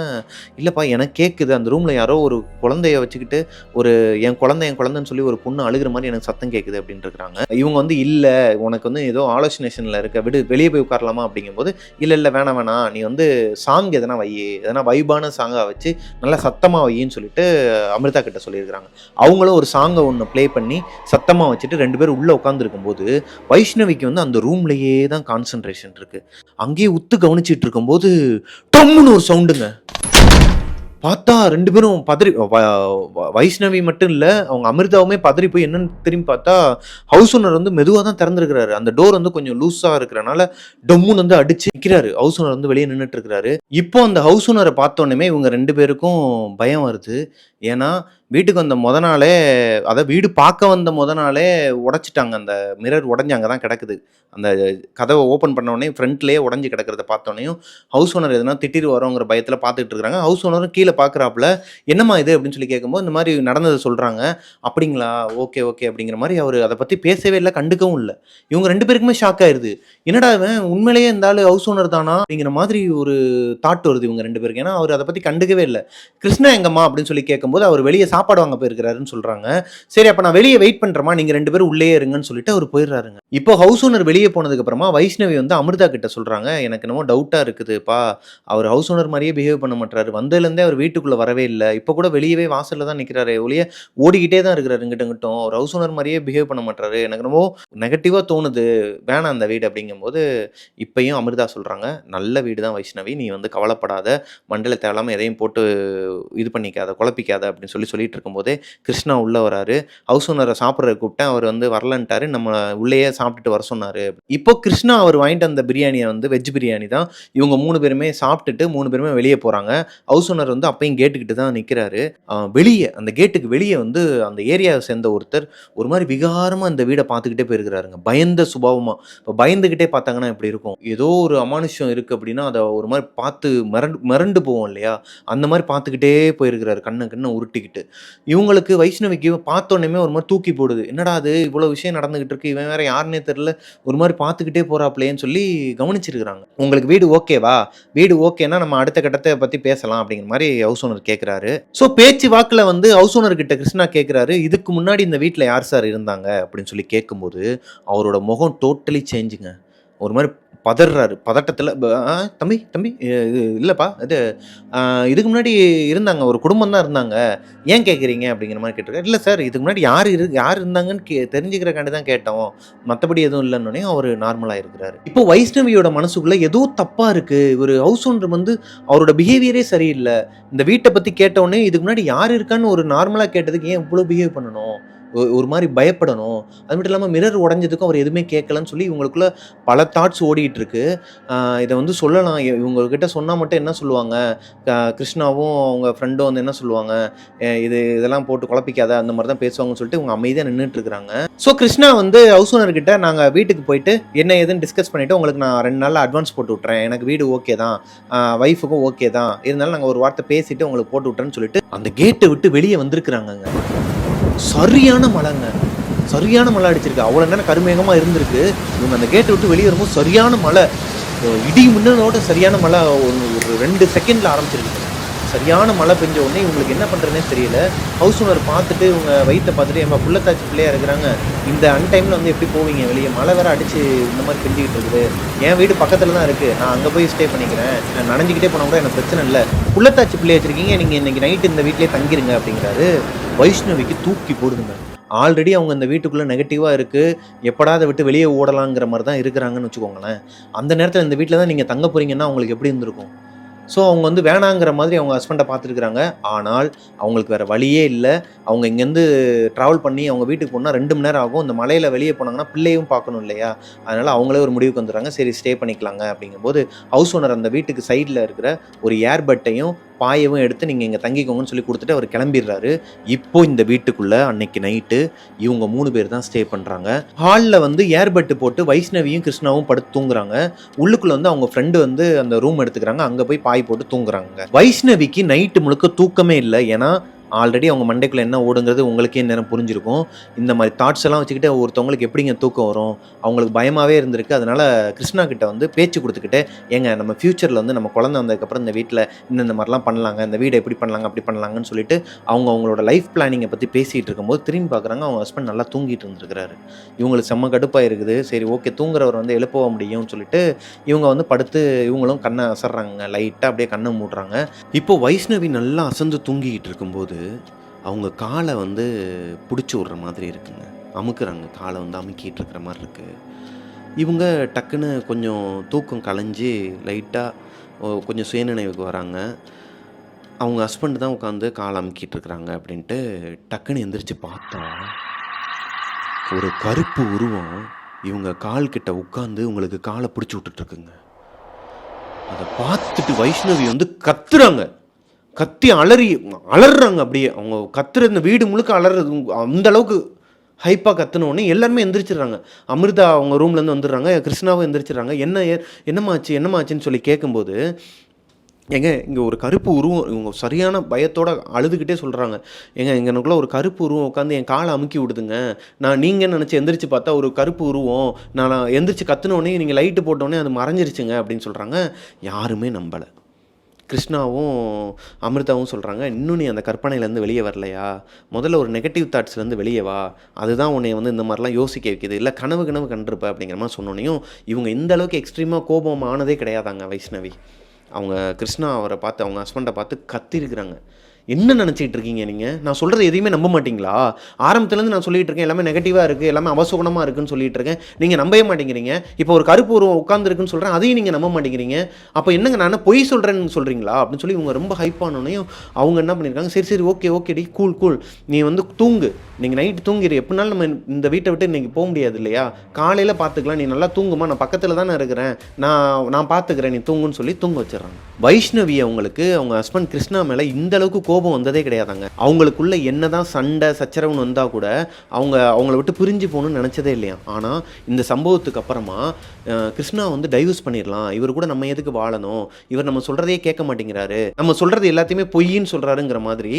இல்லைப்பா எனக்கு கேட்குது அந்த ரூமில் யாரோ ஒரு குழந்தைய வச்சுக்கிட்டு ஒரு என் குழந்தை என் குழந்தைன்னு சொல்லி ஒரு பொண்ணு அழுகிற மாதிரி எனக்கு சத்தம் கேட்குது அப்படின்ட்டு இருக்கிறாங்க இவங்க வந்து இல்லை உனக்கு வந்து ஏதோ ஆலோசனேஷனில் இருக்க விடு வெளியே போய் உட்காரலாமா அப்படிங்கும்போது இல்லை இல்லை வேணாம் வேணாம் நீ வந்து சாங் எதனா வை எதனா வைபான சாங்காக வச்சு நல்லா சத்தமாக வையின்னு சொல்லிட்டு அமிர்தா கிட்ட சொல்லியிருக்கிறாங்க. அவங்களும் ஒரு சாங்கை ஒன்று ப்ளே பண்ணி சத்தமாக வச்சுட்டு ரெண்டு பேரும் உள்ளே உட்காந்துருக்கும் போது வைஷ்ணவிக்கு வந்து அந்த ரூம்லேயே தான் கான்சன்ட்ரேஷன் இருக்குது அங்கேயே உத்து கவனிச்சிட்டு இருக்கும்போது டம்முன்னு ஒரு சவுண்டுங்க பார்த்தா ரெண்டு பேரும் பதறி வ- வ- வைஷ்ணவி மட்டும் இல்லை அவங்க அமிர்தாவுமே பதறி போய் என்னன்னு திரும்பி பார்த்தா ஹவுஸ் ஓனர் வந்து மெதுவாக தான் திறந்துருக்கிறாரு. அந்த டோர் வந்து கொஞ்சம் லூஸாக இருக்கிறனால டொம்முன்னு வந்து அடிச்சு நிற்கிறாரு ஹவுஸ் ஓனர் வந்து வெளியே நின்றுட்டு இருக்கிறாரு. இப்போ அந்த ஹவுஸ் ஓனரை பார்த்தோன்னே இவங்க ரெண்டு பேருக்கும் பயம் வருது. ஏன்னா வீட்டுக்கு வந்த முத நாளே அதாவது வீடு பார்க்க வந்த முத நாளே உடைச்சிட்டாங்க. அந்த மிரர் உடஞ்சி அங்கே தான் கிடக்குது. அந்த கதவை ஓப்பன் பண்ணோடனே ஃப்ரண்ட்லேயே உடஞ்சி கிடக்கிறத பார்த்தோன்னேயும் ஹவுஸ் ஓனர் எதுனா திட்டிட்டு வரோங்கிற பயத்தில் பார்த்துட்டு இருக்காங்க. ஹவுஸ் ஓனரும் கீழே பார்க்குறாப்புல என்னம்மா இது? அப்படின்னு சொல்லி கேட்கும்போது இந்த மாதிரி நடந்ததை சொல்கிறாங்க அப்படிங்களா? Okay okay. அப்படிங்கிற மாதிரி அவர் அதை பற்றி பேசவே இல்லை கண்டுக்கவும் இல்லை. இவங்க ரெண்டு பேருக்குமே ஷாக் ஆயிடுது என்னடா இவன்? உண்மையிலேயே இருந்தாலும் ஹவுஸ் ஓனர் தானா? அப்படிங்கிற மாதிரி ஒரு தாட் வருது இவங்க ரெண்டு பேருக்கு. ஏன்னா அவர் அதை பற்றி கண்டுக்கவே இல்லை. கிருஷ்ணா எங்கம்மா? அப்படின்னு சொல்லி கேட்கும்போது அவர் வெளியே சாப்பாடு வாங்க போயிருக்கிறாருன்னு சொல்கிறாங்க சரி அப்போ நான் வெளியே வெயிட் பண்ணுறமா நீங்கள் ரெண்டு பேரும் உள்ளே இருங்கன்னு சொல்லிட்டு அவர் போயிடுறாருங்க. இப்போ ஹவுஸ் ஓனர் வெளியே போனதுக்கப்புறமா வைஷ்ணவி வந்து அமிர்தா கிட்ட சொல்கிறாங்க எனக்கு என்னமோ டவுட்டாக இருக்குதுப்பா. அவர் ஹவுஸ் ஓனர் மாதிரியே பிஹேவ் பண்ண மாட்டாரு வந்ததுலேருந்தே அவர் வீட்டுக்குள்ளே வரவே இல்லை. இப்போ கூட வெளியவே வாசலில் தான் நிற்கிறாரு ஒளிய ஓடிக்கிட்டே தான் இருக்கிறாரு இங்கிட்ட இங்கிட்டும். அவர் ஹவுஸ் ஓனர் மாதிரியே பிஹேவ் பண்ண மாட்டாரு எனக்கு என்னமோ நெகட்டிவாக தோணுது. வேணாம் அந்த வீடு அப்படிங்கும்போது இப்பயும் அமிர்தா சொல்கிறாங்க நல்ல வீடு தான் வைஷ்ணவி. நீ வந்து கவலைப்படாத. மண்டல தேவையில்லாமல் எதையும் போட்டு இது பண்ணிக்காத குழப்பிக்காத அப்படின்னு சொல்லி சொல்லி சொல்லிட்டு இருக்கும்போது கிருஷ்ணா உள்ளே வராரு. ஹவுஸ் ஓனரை சாப்பிட்ற கூப்பிட்டேன் அவர் வந்து வரலன்ட்டாரு. நம்ம உள்ளேயே சாப்பிட்டுட்டு வர சொன்னார். இப்போ கிருஷ்ணா அவர் வாங்கிட்டு அந்த பிரியாணியை வந்து வெஜ் பிரியாணி தான். இவங்க மூணு பேருமே சாப்பிட்டுட்டு மூணு பேருமே வெளியே போகிறாங்க ஹவுஸ் ஓனர் வந்து அப்பயும் கேட்டுக்கிட்டு தான் நிற்கிறாரு வெளியே அந்த கேட்டுக்கு வெளியே வந்து அந்த ஏரியாவை சேர்ந்த ஒருத்தர் ஒரு மாதிரி விகாரமாக அந்த வீடை பார்த்துக்கிட்டே போயிருக்கிறாருங்க. பயந்த சுபாவமாக இப்போ பயந்துக்கிட்டே பார்த்தாங்கன்னா எப்படி இருக்கும்? ஏதோ ஒரு அமானுஷ்யம் இருக்குது அப்படின்னா அதை ஒரு மாதிரி பார்த்து மிரண்டு மிரண்டு போவோம் இல்லையா? அந்த மாதிரி பார்த்துக்கிட்டே போயிருக்கிறாரு. கண்ணை கண்ணை உருட்டிக்கிட்டு. இவங்களுக்கு வைஷ்ணவிக்கு பார்த்தோன்னே ஒரு மாதிரி தூக்கி போடுது. என்னடா அது? இவ்வளோ விஷயம் நடந்துகிட்டு இருக்கு. இவன் வேற யாருன்னே தெரில ஒரு மாதிரி பார்த்துக்கிட்டே போறாப்லேன்னு சொல்லி கவனிச்சிருக்கிறாங்க. உங்களுக்கு வீடு ஓகேவா வீடு ஓகேன்னா நம்ம அடுத்த கட்டத்தை பற்றி பேசலாம் அப்படிங்கிற மாதிரி ஹவுஸ் ஓனர் கேட்குறாரு ஸோ பேச்சு வாக்கில் வந்து ஹவுஸ் ஓனர் கிட்ட கிருஷ்ணா கேட்குறாரு இதுக்கு முன்னாடி இந்த வீட்டில் யார் சார் இருந்தாங்க? அப்படின்னு சொல்லி கேட்கும்போது அவரோட முகம் டோட்டலி சேஞ்சுங்க ஒரு மாதிரி பதறாரு பதட்டத்தில் தம்பி தம்பி இது இல்லைப்பா இது இதுக்கு முன்னாடி இருந்தாங்க ஒரு குடும்பம் தான் இருந்தாங்க. ஏன் கேட்குறீங்க அப்படிங்கிற மாதிரி கேட்டிருக்காரு. இல்லை சார் இதுக்கு முன்னாடி யார் இரு யார் இருந்தாங்கன்னு கே தெரிஞ்சுக்கிறக்காண்டி தான் கேட்டோம். மற்றபடி எதுவும் இல்லைன்னொடனே அவர் நார்மலாக இருக்கிறாரு. இப்போ வைஷ்ணவியோட மனசுக்குள்ளே ஏதோ தப்பாக இருக்குது ஒரு ஹவுஸ் ஓனர் வந்து அவரோட பிஹேவியரே சரியில்லை. இந்த வீட்டை பற்றி கேட்டவுடனே இதுக்கு முன்னாடி யார் இருக்கான்னு ஒரு நார்மலாக கேட்டதுக்கு ஏன் இவ்வளோ பிஹேவ் பண்ணணும்? ஒரு மாதிரி பயப்படணும். அது மட்டும் இல்லாமல் மிரர் உடஞ்சதுக்கும் அவர் எதுவுமே கேட்கலன்னு சொல்லி இவங்களுக்குள்ள பல தாட்ஸ் ஓடிட்டு இருக்கு. இதை வந்து சொல்லலாம். இவங்கக்கிட்ட இவங்ககிட்ட சொன்னால் மட்டும் என்ன சொல்லுவாங்க? க- கிருஷ்ணாவும் அவங்க ஃப்ரெண்டும் வந்து என்ன சொல்லுவாங்க? இது இதெல்லாம் போட்டு குழப்பிக்காத அந்த மாதிரி தான் பேசுவாங்கன்னு சொல்லிட்டு இவங்க அமைதியாக நின்றுட்டு இருக்கிறாங்க. ஸோ கிருஷ்ணா வந்து ஹவுஸ் ஓனர்கிட்ட நாங்கள் வீட்டுக்கு போயிட்டு என்ன ஏதுன்னு டிஸ்கஸ் பண்ணிவிட்டு உங்களுக்கு நான் ரெண்டு நாள் அட்வான்ஸ் போட்டு விட்றேன் எனக்கு வீடு ஓகே தான். ஒய்ஃபுக்கும் ஓகே தான். இருந்தாலும் நாங்கள் ஒரு வார்த்தை பேசிட்டு உங்களுக்கு போட்டு விட்றேன்னு சொல்லிட்டு அந்த கேட்டை விட்டு வெளியே வந்திருக்கிறாங்க சரியான மழைங்க சரியான மழை அடிச்சிருக்கு. அவ்வளோ நேரம் கருமேகமாக இருந்திருக்கு. இவங்க அந்த கேட்டை விட்டு வெளியே வரும்போது சரியான மழை இடி முன்னோட சரியான மழை ஒரு ஒரு ரெண்டு செகண்டில் ஆரம்பிச்சிருக்கு. சரியான மழை பெஞ்ச உடனே இவங்களுக்கு என்ன பண்ணுறதுனே தெரியல. ஹவுஸ் ஓனர் பார்த்துட்டு இவங்க வயிற்றை பார்த்துட்டு என் புள்ளத்தாச்சி பிள்ளையாக இருக்கிறாங்க. இந்த அன்டைமில் வந்து எப்படி போவீங்க வெளியே? மழை வேறு அடித்து இந்த மாதிரி பெஞ்சிக்கிட்டு இருக்குது. என் வீடு பக்கத்தில் தான் இருக்குது நான் அங்கே போய் ஸ்டே பண்ணிக்கிறேன். நான் நனைஞ்சிக்கிட்டே போனால் கூட எனக்கு பிரச்சனை இல்லை. புள்ளத்தாச்சி பிள்ளை வச்சுருக்கீங்க. நீங்கள் இன்னைக்கு நைட்டு இந்த வீட்டிலே தங்கிருங்க அப்படிங்கிறாரு. வைஷ்ணவிக்கு தூக்கி போடுதுங்க. ஆல்ரெடி அவங்க இந்த வீட்டுக்குள்ளே நெகட்டிவாக இருக்குது எப்படா அதை விட்டு வெளியே ஓடலாங்கிற மாதிரி தான் இருக்கிறாங்கன்னு வச்சுக்கோங்களேன். அந்த நேரத்தில் இந்த வீட்டில் தான் நீங்கள் தங்க போகிறீங்கன்னா அவங்களுக்கு எப்படி இருந்திருக்கும்? ஸோ அவங்க வந்து வேணாங்கிற மாதிரி அவங்க ஹஸ்பண்டை பார்த்துருக்குறாங்க. ஆனால் அவங்களுக்கு வேறு வழியே இல்லை. அவங்க இங்கேருந்து ட்ராவல் பண்ணி அவங்க வீட்டுக்கு போனால் ரெண்டு மணி நேரம் ஆகும். இந்த மலையில் வெளியே போனாங்கன்னா பிள்ளையும் பார்க்கணும் இல்லையா? அதனால் அவங்களே ஒரு முடிவுக்கு வந்துடுறாங்க. சரி ஸ்டே பண்ணிக்கலாங்க அப்படிங்கும்போது ஹவுஸ் ஓனர் அந்த வீட்டுக்கு சைடில் இருக்கிற ஒரு ஏர்பட்டையும் பாயவும் எடுத்து நீங்கள் இங்கே தங்கிக்கோங்கன்னு சொல்லி கொடுத்துட்டு அவர் கிளம்பிடுறாரு. இப்போ இந்த வீட்டுக்குள்ளே அன்னைக்கு நைட்டு இவங்க மூணு பேர் தான் ஸ்டே பண்ணுறாங்க ஹாலில் வந்து ஏர்பட்டு போட்டு வைஷ்ணவியும் கிருஷ்ணாவும் படுத்து தூங்குறாங்க. உள்ளுக்குள்ளே வந்து அவங்க ஃப்ரெண்டு வந்து அந்த ரூம் எடுத்துக்கிறாங்க. அங்கே போய் பாய் போட்டு தூங்குறாங்க. வைஷ்ணவிக்கு நைட்டு முழுக்க தூக்கமே இல்லை. ஏன்னா ஆல்ரெடி அவங்க மண்டைக்குள்ள என்ன ஓடுங்கிறது உங்களுக்கே நேரம் புரிஞ்சிருக்கும். இந்த மாதிரி தாட்ஸ் எல்லாம் வச்சுக்கிட்டு ஒருத்தவங்களுக்கு எப்படிங்க தூக்கம் வரும்? அவங்களுக்கு பயமாகவே இருந்திருக்கு. அதனால கிருஷ்ணா கிட்ட வந்து பேச்சு கொடுத்துக்கிட்டு ஏங்க நம்ம ஃப்யூச்சரில் வந்து நம்ம குழந்தை வந்ததுக்கப்புறம் இந்த வீட்டில் இந்த மாதிரிலாம் பண்ணலாங்க இந்த வீடை எப்படி பண்ணலாங்க அப்படி பண்ணலாங்கன்னு சொல்லிட்டு அவங்க அவங்களோட லைஃப் பிளானிங்கை பற்றி பேசிகிட்டு இருக்கும்போது திரும்பி பார்க்குறாங்க அவங்க ஹஸ்பண்ட் நல்லா தூங்கிட்டு இருந்திருக்கிறாரு. இவங்களுக்கு செம்ம கடுப்பாக இருக்குது. சரி ஓகே தூங்குறவர் வந்து எழுப்ப முடியும்னு சொல்லிட்டு இவங்க வந்து படுத்து இவங்களும் கண்ணை அசர்றாங்க லைட்டாக அப்படியே கண்ணை மூடுறாங்க. இப்போ வைஷ்ணவி நல்லா அசந்து தூங்கிக்கிட்டு இருக்கும்போது அவங்க காலை வந்து பிடிச்சி விட்ற மாதிரி இருக்குங்க. அமுக்குறாங்க. காலை வந்து அமுக்கிட்டு இருக்கிற மாதிரி இருக்குது இவங்க டக்குன்னு கொஞ்சம் தூக்கம் கலைஞ்சி லைட்டாக கொஞ்சம் சுயநினைவுக்கு வராங்க. அவங்க ஹஸ்பண்ட் தான் உட்காந்து காலை அமுக்கிட்டு இருக்கிறாங்க அப்படின்ட்டு டக்குன்னு எந்திரிச்சு பார்த்தா ஒரு கருப்பு உருவம் இவங்க கால் கிட்ட உட்காந்து உங்களுக்கு காலை பிடிச்சி விட்டுட்டு இருக்குங்க. அதை பார்த்துட்டு வைஷ்ணவி வந்து கத்துறாங்க. கத்தி அலறி அலறுறாங்க அப்படியே. அவங்க கத்துற இந்த வீடு முழுக்க அலறது அந்த அளவுக்கு ஹைப்பாக கத்துனோடனே எல்லாருமே எந்திரிச்சிடுறாங்க. அமிர்தா அவங்க ரூம்லேருந்து வந்துடுறாங்க கிருஷ்ணாவும் எந்திரிச்சிடுறாங்க. என்ன ஏ- என்னமாச்சு என்னமாச்சுன்னு சொல்லி கேட்கும்போது ஏங்க இங்கே ஒரு கருப்பு உருவம் இவங்க சரியான பயத்தோட அழுதுகிட்டே சொல்கிறாங்க ஏங்க எங்களுக்குள்ள ஒரு கருப்பு உருவம் உட்காந்து என் காலை அமுக்கி விடுதுங்க. நான் நீங்கள் நினச்சி எந்திரிச்சு பார்த்தா ஒரு கருப்பு உருவம். நான் எந்திரிச்சு கத்துனோடனே நீங்கள் லைட்டு போட்டோடனே அது மறைஞ்சிருச்சுங்க அப்படின்னு சொல்கிறாங்க யாருமே நம்பலை. கிருஷ்ணாவும் அமிர்தாவும் சொல்கிறாங்க இன்னும் நீ அந்த கற்பனையிலேருந்து வெளியே வரலையா? முதல்ல ஒரு நெகட்டிவ் தாட்ஸ்லேருந்து வெளியே வா. அதுதான் உன்னை வந்து இந்த மாதிரிலாம் யோசிக்க வைக்கிது. இல்லை கனவு கனவு கண்டிருப்ப அப்படிங்கிற மாதிரி சொன்னோன்னையும் இவங்க இந்த அளவுக்கு எக்ஸ்ட்ரீமாக கோபம் ஆனதே கிடையாதாங்க வைஷ்ணவி. அவங்க கிருஷ்ணா அவரை பார்த்து அவங்க ஹஸ்பண்டை பார்த்து கத்திருக்கிறாங்க. என்ன நினச்சிட்டு இருக்கீங்க நீங்கள் நான் சொல்கிறது எதையுமே நம்ப மாட்டீங்களா? ஆரம்பத்துலேருந்து நான் சொல்லிட்டு இருக்கேன் எல்லாமே நெகட்டிவாக இருக்குது எல்லாமே அவசகுணமாக இருக்குன்னு சொல்லிட்டு இருக்கேன். நீங்கள் நம்பவே மாட்டேங்கிறீங்க. இப்போ ஒரு கருப்பு உருவம் உட்காந்துருக்குன்னு சொல்கிறேன் அதையும் நீங்கள் நம்ப மாட்டேங்கிறீங்க. அப்போ என்னங்க நான் பொய் சொல்கிறேன்னு சொல்கிறீங்களா அப்படின்னு சொல்லி இவங்க ரொம்ப ஹைப் ஆனோடனையும் அவங்க என்ன பண்ணியிருக்காங்க சரி சரி ஓகே ஓகேடி கூல் கூல் நீ வந்து தூங்கு. நீங்கள் நைட்டு தூங்கிடு எப்படினாலும் நம்ம இந்த வீட்டை விட்டு இன்றைக்கி போக முடியாது இல்லையா? காலையில் பார்த்துக்கலாம். நீ நல்லா தூங்குமா? நான் பக்கத்தில் தானே இருக்கிறேன். நான் நான் பார்த்துக்கிறேன். நீ தூங்குன்னு சொல்லி தூங்க வச்சிடறாங்க. வைஷ்ணவி அவங்களுக்கு அவங்க ஹஸ்பண்ட் கிருஷ்ணா மேலே இந்த அளவுக்கு கோபம் வந்ததே கிடையாதாங்க. அவங்களுக்குள்ள என்னதான் சண்டை சச்சரவுன்னு வந்தால் கூட அவங்க அவங்கள விட்டு பிரிஞ்சு போகணும்னு நினச்சதே இல்லையா? ஆனால் இந்த சம்பவத்துக்கு அப்புறமா கிருஷ்ணா வந்து டைவர்ஸ் பண்ணிடலாம். இவர் கூட நம்ம எதுக்கு வாழணும்? இவர் நம்ம சொல்கிறதையே கேட்க மாட்டேங்கிறாரு. நம்ம சொல்கிறது எல்லாத்தையுமே பொய்ன்னு சொல்கிறாருங்கிற மாதிரி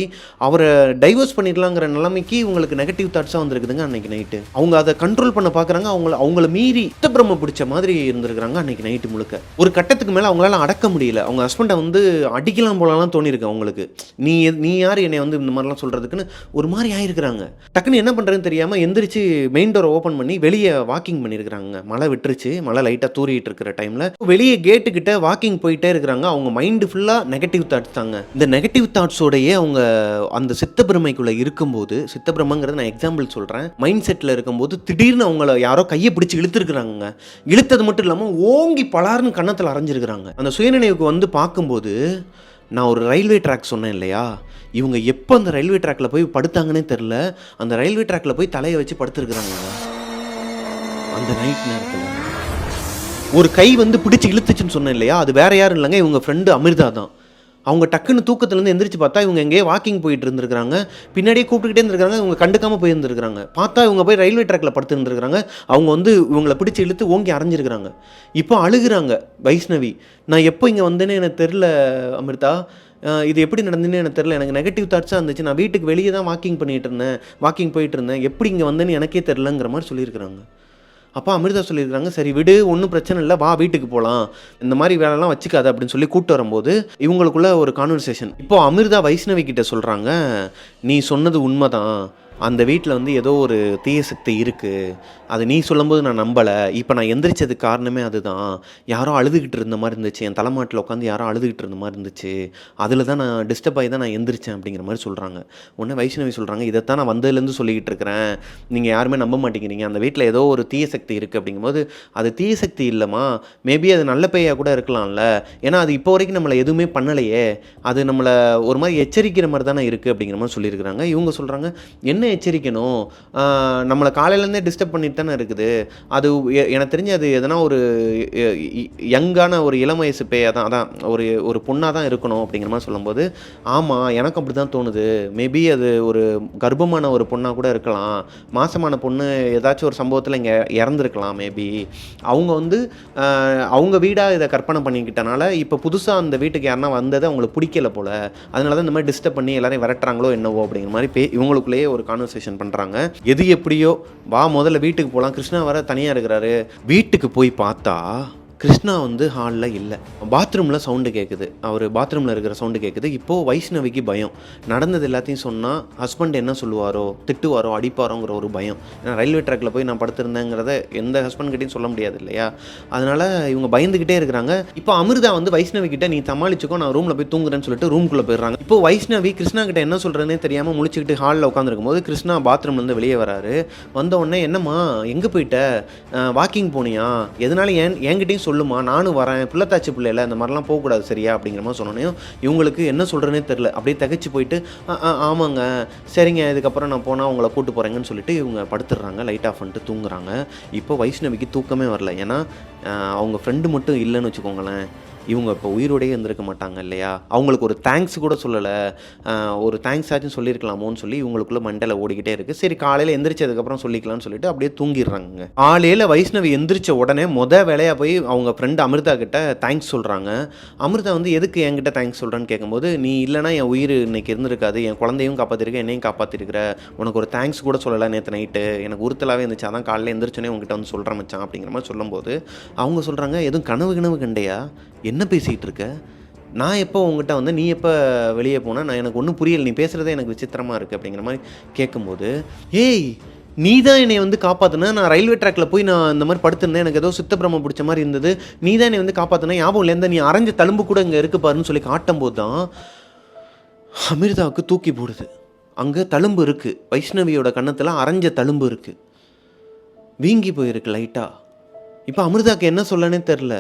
அவரை டைவர்ஸ் பண்ணிடலாங்கிற நிலைமைக்கு இவங்களுக்கு நெகட்டிவ் தாட்ஸாக வந்திருக்குதுங்க அன்னைக்கு நைட்டு அவங்க அதை கண்ட்ரோல் பண்ண பார்க்குறாங்க அவங்கள அவங்கள மீறி பிரம்ம பிடிச்ச மாதிரி இருந்திருக்கிறாங்க அன்னைக்கு நைட்டு முழுக்க. ஒரு கட்டத்துக்கு மேலே அவங்களால அடக்க முடியல. அவங்க ஹஸ்பண்டை வந்து அடிக்கலாம் போலலாம் தோணியிருக்கு அவங்களுக்கு. நீ நீ யார் என்னை வந்து இந்த மாதிரிலாம் சொல்கிறதுக்குன்னு ஒரு மாதிரி ஆயிருக்கிறாங்க. டக்குன்னு என்ன பண்ணுறதுன்னு தெரியாமல் எந்திரிச்சு மெயின் டோரை ஓப்பன் பண்ணி வெளியே வாக்கிங் பண்ணியிருக்கிறாங்க மழை விட்டுருச்சு. மழை லைட்டாக தூறிட்டு இருக்கிற டைமில் வெளியே கேட்டு கிட்ட வாக்கிங் போயிட்டே இருக்கிறாங்க. அவங்க மைண்டு ஃபுல்லாக நெகட்டிவ் தாட்ஸ் தாங்க. இந்த நெகட்டிவ் தாட்ஸோடையே அவங்க அந்த சித்தப்பிரமைக்குள்ளே இருக்கும்போது சித்தப்பிரமைங்கிறது நான் எக்ஸாம்பிள் சொல்கிறேன் மைண்ட் செட்டில் இருக்கும்போது திடீர்னு அவங்கள யாரோ கையை பிடிச்சி இழுத்துருக்குறாங்க இழுத்தது மட்டும் இல்லாமல் ஓங்கி பலார்னு கன்னத்தில் அரைஞ்சிருக்கிறாங்க. அந்த சுயநினைவுக்கு வந்து பார்க்கும்போது நான் ஒரு ரயில்வே ட்ராக் சொன்னேன் இல்லையா? இவங்க எப்போ அந்த ரயில்வே ட்ராக்ல போய் படுத்தாங்கன்னே தெரில அந்த ரயில்வே ட்ராக்ல போய் தலையை வச்சு படுத்துருக்குறாங்க அந்த நைட் நேரத்தில். ஒரு கை வந்து பிடிச்சி இழுத்துச்சுன்னு சொன்னேன் இல்லையா? அது வேற யாரும் இல்லைங்க. இவங்க ஃப்ரெண்டு அமிர்தா தான். அவங்க டக்குன்னு தூக்கத்துலேருந்து எந்திரிச்சு பார்த்தா இவங்க எங்கேயோ வாக்கிங் போயிட்டு இருந்திருக்காங்க பின்னாடியே கூப்பிட்டுக்கிட்டே இருந்திருக்காங்க இவங்க கண்டுக்காமல் போயிருந்துருக்காங்க பார்த்தா இவங்க போய் ரயில்வே ட்ராக்ல படுத்துருந்துருக்காங்க அவங்க வந்து இவங்கள பிடிச்சி இழுத்து ஓங்கி அரைஞ்சிருக்கிறாங்க. இப்போ அழுகுறாங்க வைஷ்ணவி. நான் எப்போ இங்கே வந்தேன்னு எனக்கு தெரில அமிர்தா. இது எப்படி நடந்துன்னு எனக்கு தெரில எனக்கு நெகட்டிவ் தாட்ஸாக இருந்துச்சு. நான் வீட்டுக்கு வெளியே தான் வாக்கிங் பண்ணிகிட்டு இருந்தேன். வாக்கிங் போயிட்டு இருந்தேன். எப்படி இங்கே வந்தேன்னு எனக்கே தெரிலங்கிற மாதிரி சொல்லியிருக்கிறாங்க. அப்போ அமிர்தா சொல்லியிருக்காங்க சரி விடு ஒன்றும் பிரச்சனை இல்லை வா வீட்டுக்கு போகலாம் இந்த மாதிரி வேலைலாம் வச்சுக்காத அப்படின்னு சொல்லி கூப்பிட்டு வரும்போது இவங்களுக்குள்ள ஒரு கான்வர்சேஷன் இப்போ அமிர்தா வைஷ்ணவி கிட்ட சொல்கிறாங்க நீ சொன்னது உண்மைதான். அந்த வீட்டில் வந்து ஏதோ ஒரு தீய சக்தி இருக்குது அது நீ சொல்லும்போது நான் நம்பலை. இப்போ நான் எந்திரிச்சதுக்கு காரணமே அதுதான். யாரோ அழுதுகிட்டு இருந்த மாதிரி இருந்துச்சு. என் தலைமாட்டில் உட்காந்து யாரோ அழுதுகிட்டு இருந்த மாதிரி இருந்துச்சு. அதில் தான் நான் டிஸ்டர்ப் ஆகி தான் நான் எந்திரிச்சேன் அப்படிங்கிற மாதிரி சொல்கிறாங்க உடனே வைஷ்ணவி சொல்கிறாங்க இதைத்தான் நான் வந்ததுலேருந்து சொல்லிக்கிட்டு இருக்கிறேன். நீங்கள் யாருமே நம்ப மாட்டேங்கிறீங்க. அந்த வீட்டில் ஏதோ ஒரு தீய சக்தி இருக்குது அப்படிங்கும்போது அது தீய சக்தி இல்லைம்மா. மேபி அது நல்ல பேயாக கூட இருக்கலாம்ல. ஏன்னா அது இப்போ வரைக்கும் நம்மளை எதுவுமே பண்ணலையே. அது நம்மளை ஒரு மாதிரி எச்சரிக்கிற மாதிரி தானே இருக்குது அப்படிங்கிற மாதிரி சொல்லியிருக்கிறாங்க. இவங்க சொல்கிறாங்க என்ன எச்சரிக்கணும். நம்மளை காலையிலேருந்தே டிஸ்டர்ப் பண்ணிட்டு தானே இருக்குது. அது எனக்கு தெரிஞ்சு அது எதனா ஒரு யங்கான ஒரு இளம் வயசு பேயாக தான் அதான் ஒரு ஒரு பொண்ணாக தான் இருக்கணும் அப்படிங்கிற மாதிரி சொல்லும்போது ஆமாம் எனக்கு அப்படி தான் தோணுது. மேபி அது ஒரு கர்ப்பமான ஒரு பொண்ணாக கூட இருக்கலாம். மாசமான பொண்ணு ஏதாச்சும் ஒரு சம்பவத்தில் இங்கே இறந்துருக்கலாம் மேபி அவங்க வந்து அவங்க வீடாக இதை கற்பனை பண்ணிக்கிட்டனால இப்போ புதுசாக அந்த வீட்டுக்கு யாருன்னா வந்தது அவங்களுக்கு பிடிக்கல போல். அதனால தான் இந்த மாதிரி டிஸ்டர்ப் பண்ணி எல்லாரையும் விரட்டுறாங்களோ என்னவோ அப்படிங்கிற மாதிரி பே இவங்களுக்குள்ளேயே ஒரு கான்வர்சேஷன் பண்ணுறாங்க எது எப்படியோ வா முதல்ல வீட்டுக்கு போகலாம் கிருஷ்ணா வர தனியாக இருக்கிறாரு. வீட்டுக்கு போய் பார்த்தா கிருஷ்ணா வந்து ஹாலில் இல்லை. பாத்ரூமில் சவுண்டு கேட்குது அவர் பாத்ரூமில் இருக்கிற சவுண்டு கேட்குது இப்போது வைஷ்ணவிக்கு பயம். நடந்தது எல்லாத்தையும் சொன்னால் ஹஸ்பண்ட் என்ன சொல்லுவாரோ திட்டுவாரோ அடிப்பாரோங்கிற ஒரு பயம். ஏன்னா ரயில்வே ட்ராக்கில் போய் நான் படுத்திருந்தேங்கிறத எந்த ஹஸ்பண்ட்கிட்டையும் சொல்ல முடியாது இல்லையா? அதனால் இவங்க பயந்துக்கிட்டே இருக்கிறாங்க. இப்போ அமிர்தா வந்து வைஷ்ணவி கிட்ட நீ சமாளிச்சுக்கோ நான் ரூமில் போய் தூங்குறேன்னு சொல்லிட்டு ரூம்குள்ளே போயிடுறாங்க. இப்போ வைஷ்ணவி கிருஷ்ணா கிட்ட என்ன சொல்கிறேனே தெரியாமல் முழிச்சுக்கிட்டு ஹாலில் உட்காந்துருக்கும் போது கிருஷ்ணா பாத்ரூம்லேருந்து வெளியே வராரு. வந்த உடனே என்னம்மா எங்கே போயிட்ட? வாக்கிங் போனியா? எதனால ஏன் என்கிட்டையும் சொல்லுமா? நானும் வரேன். பிள்ளைத்தாச்சி பிள்ளைல இந்த மாதிரிலாம் போகக்கூடாது சரியா? அப்படிங்கிற மாதிரி சொன்னோன்னே இவங்களுக்கு என்ன சொல்கிறேனே தெரில அப்படியே தகச்சு போயிட்டு ஆமாங்க. சரிங்க. இதுக்கப்புறம் நான் போனால் அவங்கள கூட்டு போகிறேங்கன்னு சொல்லிட்டு இவங்க படுத்துடுறாங்க. லைட் ஆஃப் பண்ணிட்டு தூங்குறாங்க. இப்போ வைஷ்ணவிக்கு தூக்கமே வரல. ஏன்னா அவங்க ஃப்ரெண்டு மட்டும் இல்லைன்னு வச்சுக்கோங்களேன் இவங்க இப்போ உயிரோடையே இருந்திருக்க மாட்டாங்க இல்லையா? அவங்களுக்கு ஒரு தேங்க்ஸ் கூட சொல்லலை. ஒரு தேங்க்ஸ் ஆச்சும் சொல்லியிருக்கலாமோன்னு சொல்லி இவங்களுக்குள்ள மண்டல ஓடிக்கிட்டே இருக்குது சரி காலையில் எந்திரிச்சதுக்கப்புறம் சொல்லிக்கலாம்னு சொல்லிட்டு அப்படியே தூங்கிடுறாங்க காலையில் வைஷ்ணவி எந்திரிச்ச உடனே மொத வேலையாக போய் அவங்க ஃப்ரெண்டு அமிர்தா கிட்ட தேங்க்ஸ் சொல்கிறாங்க அமிர்தா வந்து எதுக்கு என்கிட்ட தேங்க்ஸ் சொல்கிறேன்னு கேட்கும்போது நீ இல்லைனா என் உயிர் இன்னைக்கு இருந்திருக்காது. என் குழந்தையும் காப்பாற்றிருக்க என்னையும் காப்பாற்றிருக்கிற உனக்கு ஒரு தேங்க்ஸ் கூட சொல்லலை நேற்று நைட்டு எனக்கு உறுத்தலாகவே இருந்துச்சு. அதான் காலையில் எந்திரிச்சோன்னே உங்ககிட்ட வந்து சொல்கிறேன் மச்சான். அப்படிங்கிற மாதிரி சொல்லும்போது அவங்க சொல்கிறாங்க எதுவும் கனவு கனவு கண்டையா? என்ன பேசிகிட்டு இருக்க? நான் எப்போ உங்ககிட்ட வந்து நீ எப்போ வெளியே போனால் நான் எனக்கு ஒன்றும் புரியல. நீ பேசுகிறதே எனக்கு விசித்திரமாக இருக்குது அப்படிங்கிற மாதிரி கேட்கும்போது ஏய் நீ தான் என்னை வந்து காப்பாற்றின நான் ரயில்வே ட்ராக்ல போய் நான் இந்த மாதிரி படுத்திருந்தேன். எனக்கு ஏதோ சித்தப்பிரம பிடிச்ச மாதிரி இருந்தது. நீ தான் என்னை வந்து காப்பாற்றின ஞாபகம் இல்லைந்த நீ அரைஞ்ச தழும்பு கூட இங்கே இருக்கு பாருன்னு சொல்லி காட்டும்போது தான் அமிர்தாவுக்கு தூக்கி போடுது. அங்கே தழும்பு இருக்குது வைஷ்ணவியோட கன்னத்தில் அரைஞ்ச தழும்பு இருக்குது வீங்கி போயிருக்கு லைட்டாக இப்போ அமிர்தாக்கு என்ன சொல்லனே தெரில.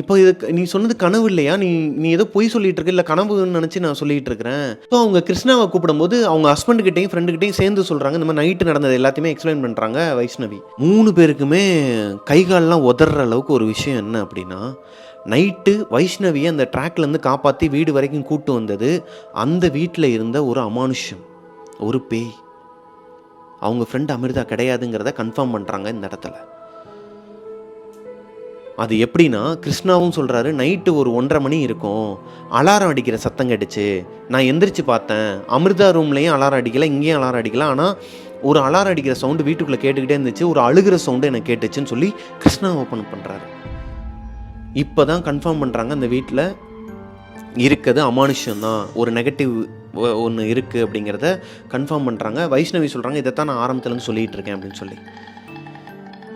இப்போ இது நீ சொன்னது கனவு இல்லையா? நீ நீ ஏதோ பொய் சொல்லிட்டு இருக்க இல்லை கனவுன்னு நினச்சி நான் சொல்லிட்டு இருக்கிறேன் ஸோ அவங்க கிருஷ்ணாவை கூப்பிடும்போது அவங்க ஹஸ்பண்டுக்கிட்டையும் ஃப்ரெண்டுக்கிட்டையும் சேர்ந்து சொல்கிறாங்க இந்த மாதிரி நைட்டு நடந்தது எல்லாத்தையுமே எக்ஸ்பிளைன் பண்ணுறாங்க வைஷ்ணவி. மூணு பேருக்குமே கை கால்லாம் உதற அளவுக்கு ஒரு விஷயம் என்ன அப்படின்னா நைட்டு வைஷ்ணவியை அந்த ட்ராக்லேருந்து காப்பாற்றி வீடு வரைக்கும் கூட்டு வந்தது அந்த வீட்டில் இருந்த ஒரு அமானுஷம் ஒரு பேய். அவங்க ஃப்ரெண்ட் அமிர்தா கிடையாதுங்கிறத கன்ஃபார்ம் பண்ணுறாங்க இந்த இடத்துல. அது எப்படின்னா கிருஷ்ணாவும் சொல்கிறாரு நைட்டு ஒரு ஒன்றரை மணி இருக்கும். அலாரம் அடிக்கிற சத்தம் கேட்டுச்சு. நான் எந்திரிச்சு பார்த்தேன். அமிர்தா ரூம்லேயும் அலாரம் அடிக்கல இங்கேயும் அலாரம் அடிக்கல. ஆனால் ஒரு அலாரம் அடிக்கிற சவுண்டு வீட்டுக்குள்ளே கேட்டுக்கிட்டே இருந்துச்சு. ஒரு அழுகிற சவுண்டு எனக்கு கேட்டுச்சுன்னு சொல்லி கிருஷ்ணா ஓப்பன் பண்ணுறாரு இப்போ தான் கன்ஃபார்ம் பண்ணுறாங்க அந்த வீட்டில் இருக்கிறது அமானுஷ்யம் தான். ஒரு நெகட்டிவ் ஒன்று இருக்குது அப்படிங்கிறத கன்ஃபார்ம் பண்ணுறாங்க வைஷ்ணவி சொல்கிறாங்க இதைத்தான் நான் ஆரம்பத்துலேருந்து சொல்லிகிட்டு இருக்கேன் அப்படின்னு சொல்லி.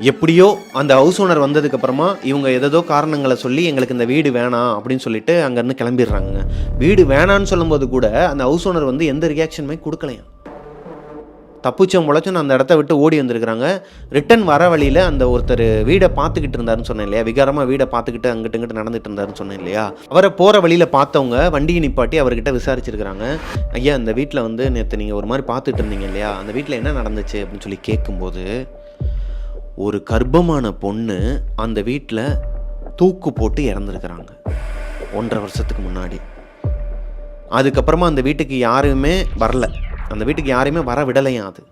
எப்படியோ அந்த ஹவுஸ் ஓனர் வந்ததுக்கப்புறமா இவங்க எதோ காரணங்களை சொல்லி எங்களுக்கு இந்த வீடு வேணாம் அப்படின்னு சொல்லிட்டு அங்கேருந்து கிளம்பிடுறாங்க. வீடு வேணான்னு சொல்லும்போது கூட அந்த ஹவுஸ் ஓனர் வந்து எந்த ரியாக்ஷனுமே கொடுக்கலையா தப்புச்சம் முளைச்சும் அந்த இடத்த விட்டு ஓடி வந்திருக்கிறாங்க. ரிட்டன் வர வழியில் அந்த ஒருத்தர் வீடை பார்த்துக்கிட்டு இருந்தாருன்னு சொன்னேன் இல்லையா? விகாரமாக வீடை பார்த்துக்கிட்டு அங்கிட்டு இங்கிட்டு நடந்துட்டு இருந்தாருன்னு சொன்னேன் இல்லையா? அவரை போகிற வழியில் பார்த்தவங்க வண்டியை நிப்பாட்டி அவர்கிட்ட விசாரிச்சிருக்கிறாங்க. ஐயா அந்த வீட்டில் வந்து நேற்று நீங்கள் ஒரு மாதிரி பார்த்துட்டு இருந்தீங்க இல்லையா? அந்த வீட்டில் என்ன நடந்துச்சு அப்படின்னு சொல்லி கேட்கும்போது ஒரு கர்ப்பமான பொண்ணு அந்த வீட்டில் தூக்கு போட்டு இறந்துருக்குறாங்க. ஒன்றரை வருஷத்துக்கு முன்னாடி. அதுக்கப்புறமா அந்த வீட்டுக்கு யாருமே வரல. அந்த வீட்டுக்கு யாரையுமே வர விடலையா அது?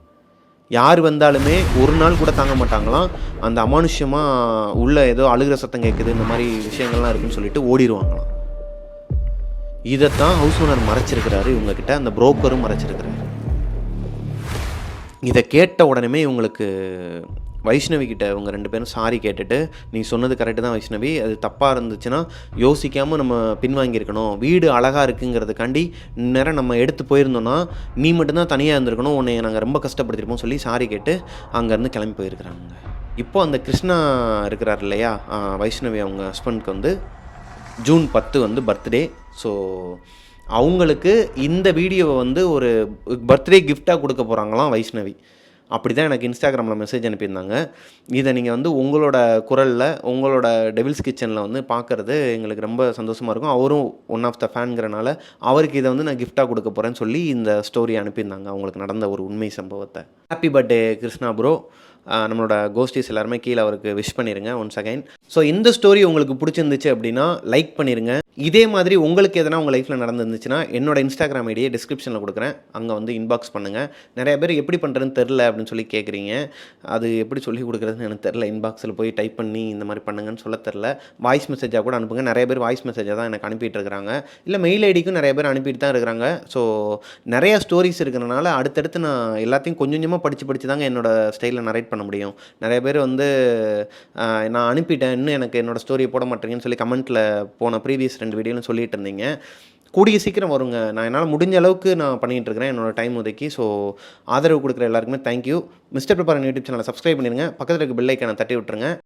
யார் வந்தாலுமே ஒரு நாள் கூட தாங்க மாட்டாங்களாம். அந்த அமானுஷ்யமாக உள்ள ஏதோ அழுகிற சத்தம் கேட்குது இந்த மாதிரி விஷயங்கள்லாம் இருக்குன்னு சொல்லிட்டு ஓடிடுவாங்களாம் இதைத்தான் ஹவுஸ் ஓனர் மறைச்சிருக்கிறாரு. இவங்கக்கிட்ட அந்த புரோக்கரும் மறைச்சிருக்கிறாரு. இதை கேட்ட உடனே இவங்களுக்கு வைஷ்ணவி கிட்ட இவங்க ரெண்டு பேரும் சாரி கேட்டுட்டு நீ சொன்னது கரெக்டு தான் வைஷ்ணவி அது தப்பாக இருந்துச்சுன்னா யோசிக்காமல் நம்ம பின்வாங்கியிருக்கணும். வீடு அழகாக இருக்குங்கிறதுக்காண்டி நேரம் நம்ம எடுத்து போயிருந்தோன்னா நீ மட்டும்தான் தனியாக இருந்திருக்கணும் உன்னை நாங்கள் ரொம்ப கஷ்டப்படுத்திருப்போம் சொல்லி சாரி கேட்டு அங்கேருந்து கிளம்பி போயிருக்கிறாங்க. இப்போ அந்த கிருஷ்ணா இருக்கிறார் இல்லையா? வைஷ்ணவி அவங்க ஹஸ்பண்ட்க்கு வந்து ஜூன் பத்து வந்து பர்த்டே ஸோ அவங்களுக்கு இந்த வீடியோவை வந்து ஒரு பர்த்டே கிஃப்டாக கொடுக்க போகிறாங்களாம் வைஷ்ணவி. அப்படி தான் எனக்கு இன்ஸ்டாகிராமில் மெசேஜ் அனுப்பியிருந்தாங்க. இதை நீங்கள் வந்து உங்களோட குரலில் உங்களோட டெவில்ஸ் கிச்சனில் வந்து பார்க்குறது எங்களுக்கு ரொம்ப சந்தோஷமாக இருக்கும். அவரும் ஒன் ஆஃப் த ஃபேன்கிறனால அவருக்கு இதை வந்து நான் கிஃப்டாக கொடுக்க போகிறேன்னு சொல்லி இந்த ஸ்டோரி அனுப்பியிருந்தாங்க. அவங்களுக்கு நடந்த ஒரு உண்மை சம்பவத்தை. ஹாப்பி பர்த்டே கிருஷ்ணா ப்ரோ நம்மளோட கோஷ்டிஸ் எல்லாருமே கீழே அவருக்கு விஷ் பண்ணிடுங்க ஒன்ஸ் அகைன் ஸோ இந்த ஸ்டோரி உங்களுக்கு பிடிச்சிருந்துச்சு அப்படின்னா லைக் பண்ணிடுங்க இதே மாதிரி உங்களுக்கு எதனா உங்கள் லைஃப்பில் நடந்துருந்துச்சுன்னா என்னோட இன்ஸ்டாகிராம் ஐடியை டிஸ்கிரிப்ஷனில் கொடுக்குறேன். அங்கே வந்து இன்பாக்ஸ் பண்ணுங்கள் நிறைய பேர் எப்படி பண்ணுறதுன்னு தெரில அப்படின்னு சொல்லி கேட்குறீங்க அது எப்படி சொல்லி கொடுக்குறதுன்னு எனக்கு தெரில இன்பாக்ஸில் போய் டைப் பண்ணி இந்த மாதிரி பண்ணுங்கன்னு சொல்ல தெரில வாய்ஸ் மெசேஜாக கூட அனுப்புங்க. நிறைய பேர் வாய்ஸ் மெசேஜாக தான் எனக்கு அனுப்பிட்டு இருக்கிறாங்க இல்லை மெயில் ஐடிக்கும் நிறைய பேர் அனுப்பிட்டு தான் இருக்கிறாங்க ஸோ நிறைய ஸ்டோரிஸ் இருக்கிறனால அடுத்தடுத்து நான் எல்லாத்தையும் கொஞ்சம் கொஞ்சமாக படித்து படித்து தாங்க என்னோட ஸ்டைலில் நரேட் பண்ண முடியும். நிறைய பேர் வந்து நான் அனுப்பிட்டேன் இன்னும் எனக்கு என்னோட ஸ்டோரியை போட மாட்டேங்கன்னு சொல்லி கமெண்ட்டில் போன ப்ரீவியஸ் ரெண்டு வீடியோலும் சொல்லிட்டு இருந்தீங்க. கூடிய சீக்கிரம் வருங்க. நான் என்னால் முடிஞ்ச அளவுக்கு நான் பண்ணிகிட்டு இருக்கிறேன் என்னோட டைம் ஒதுக்கி. ஸோ ஆதரவு கொடுக்குற எல்லாருக்குமே thank you mister Prabhakaran YouTube சேனலை சப்ஸ்கிரைப் பண்ணிடுங்க பக்கத்தில் இருக்க பில்லைக்கான தட்டி விட்டுருங்க.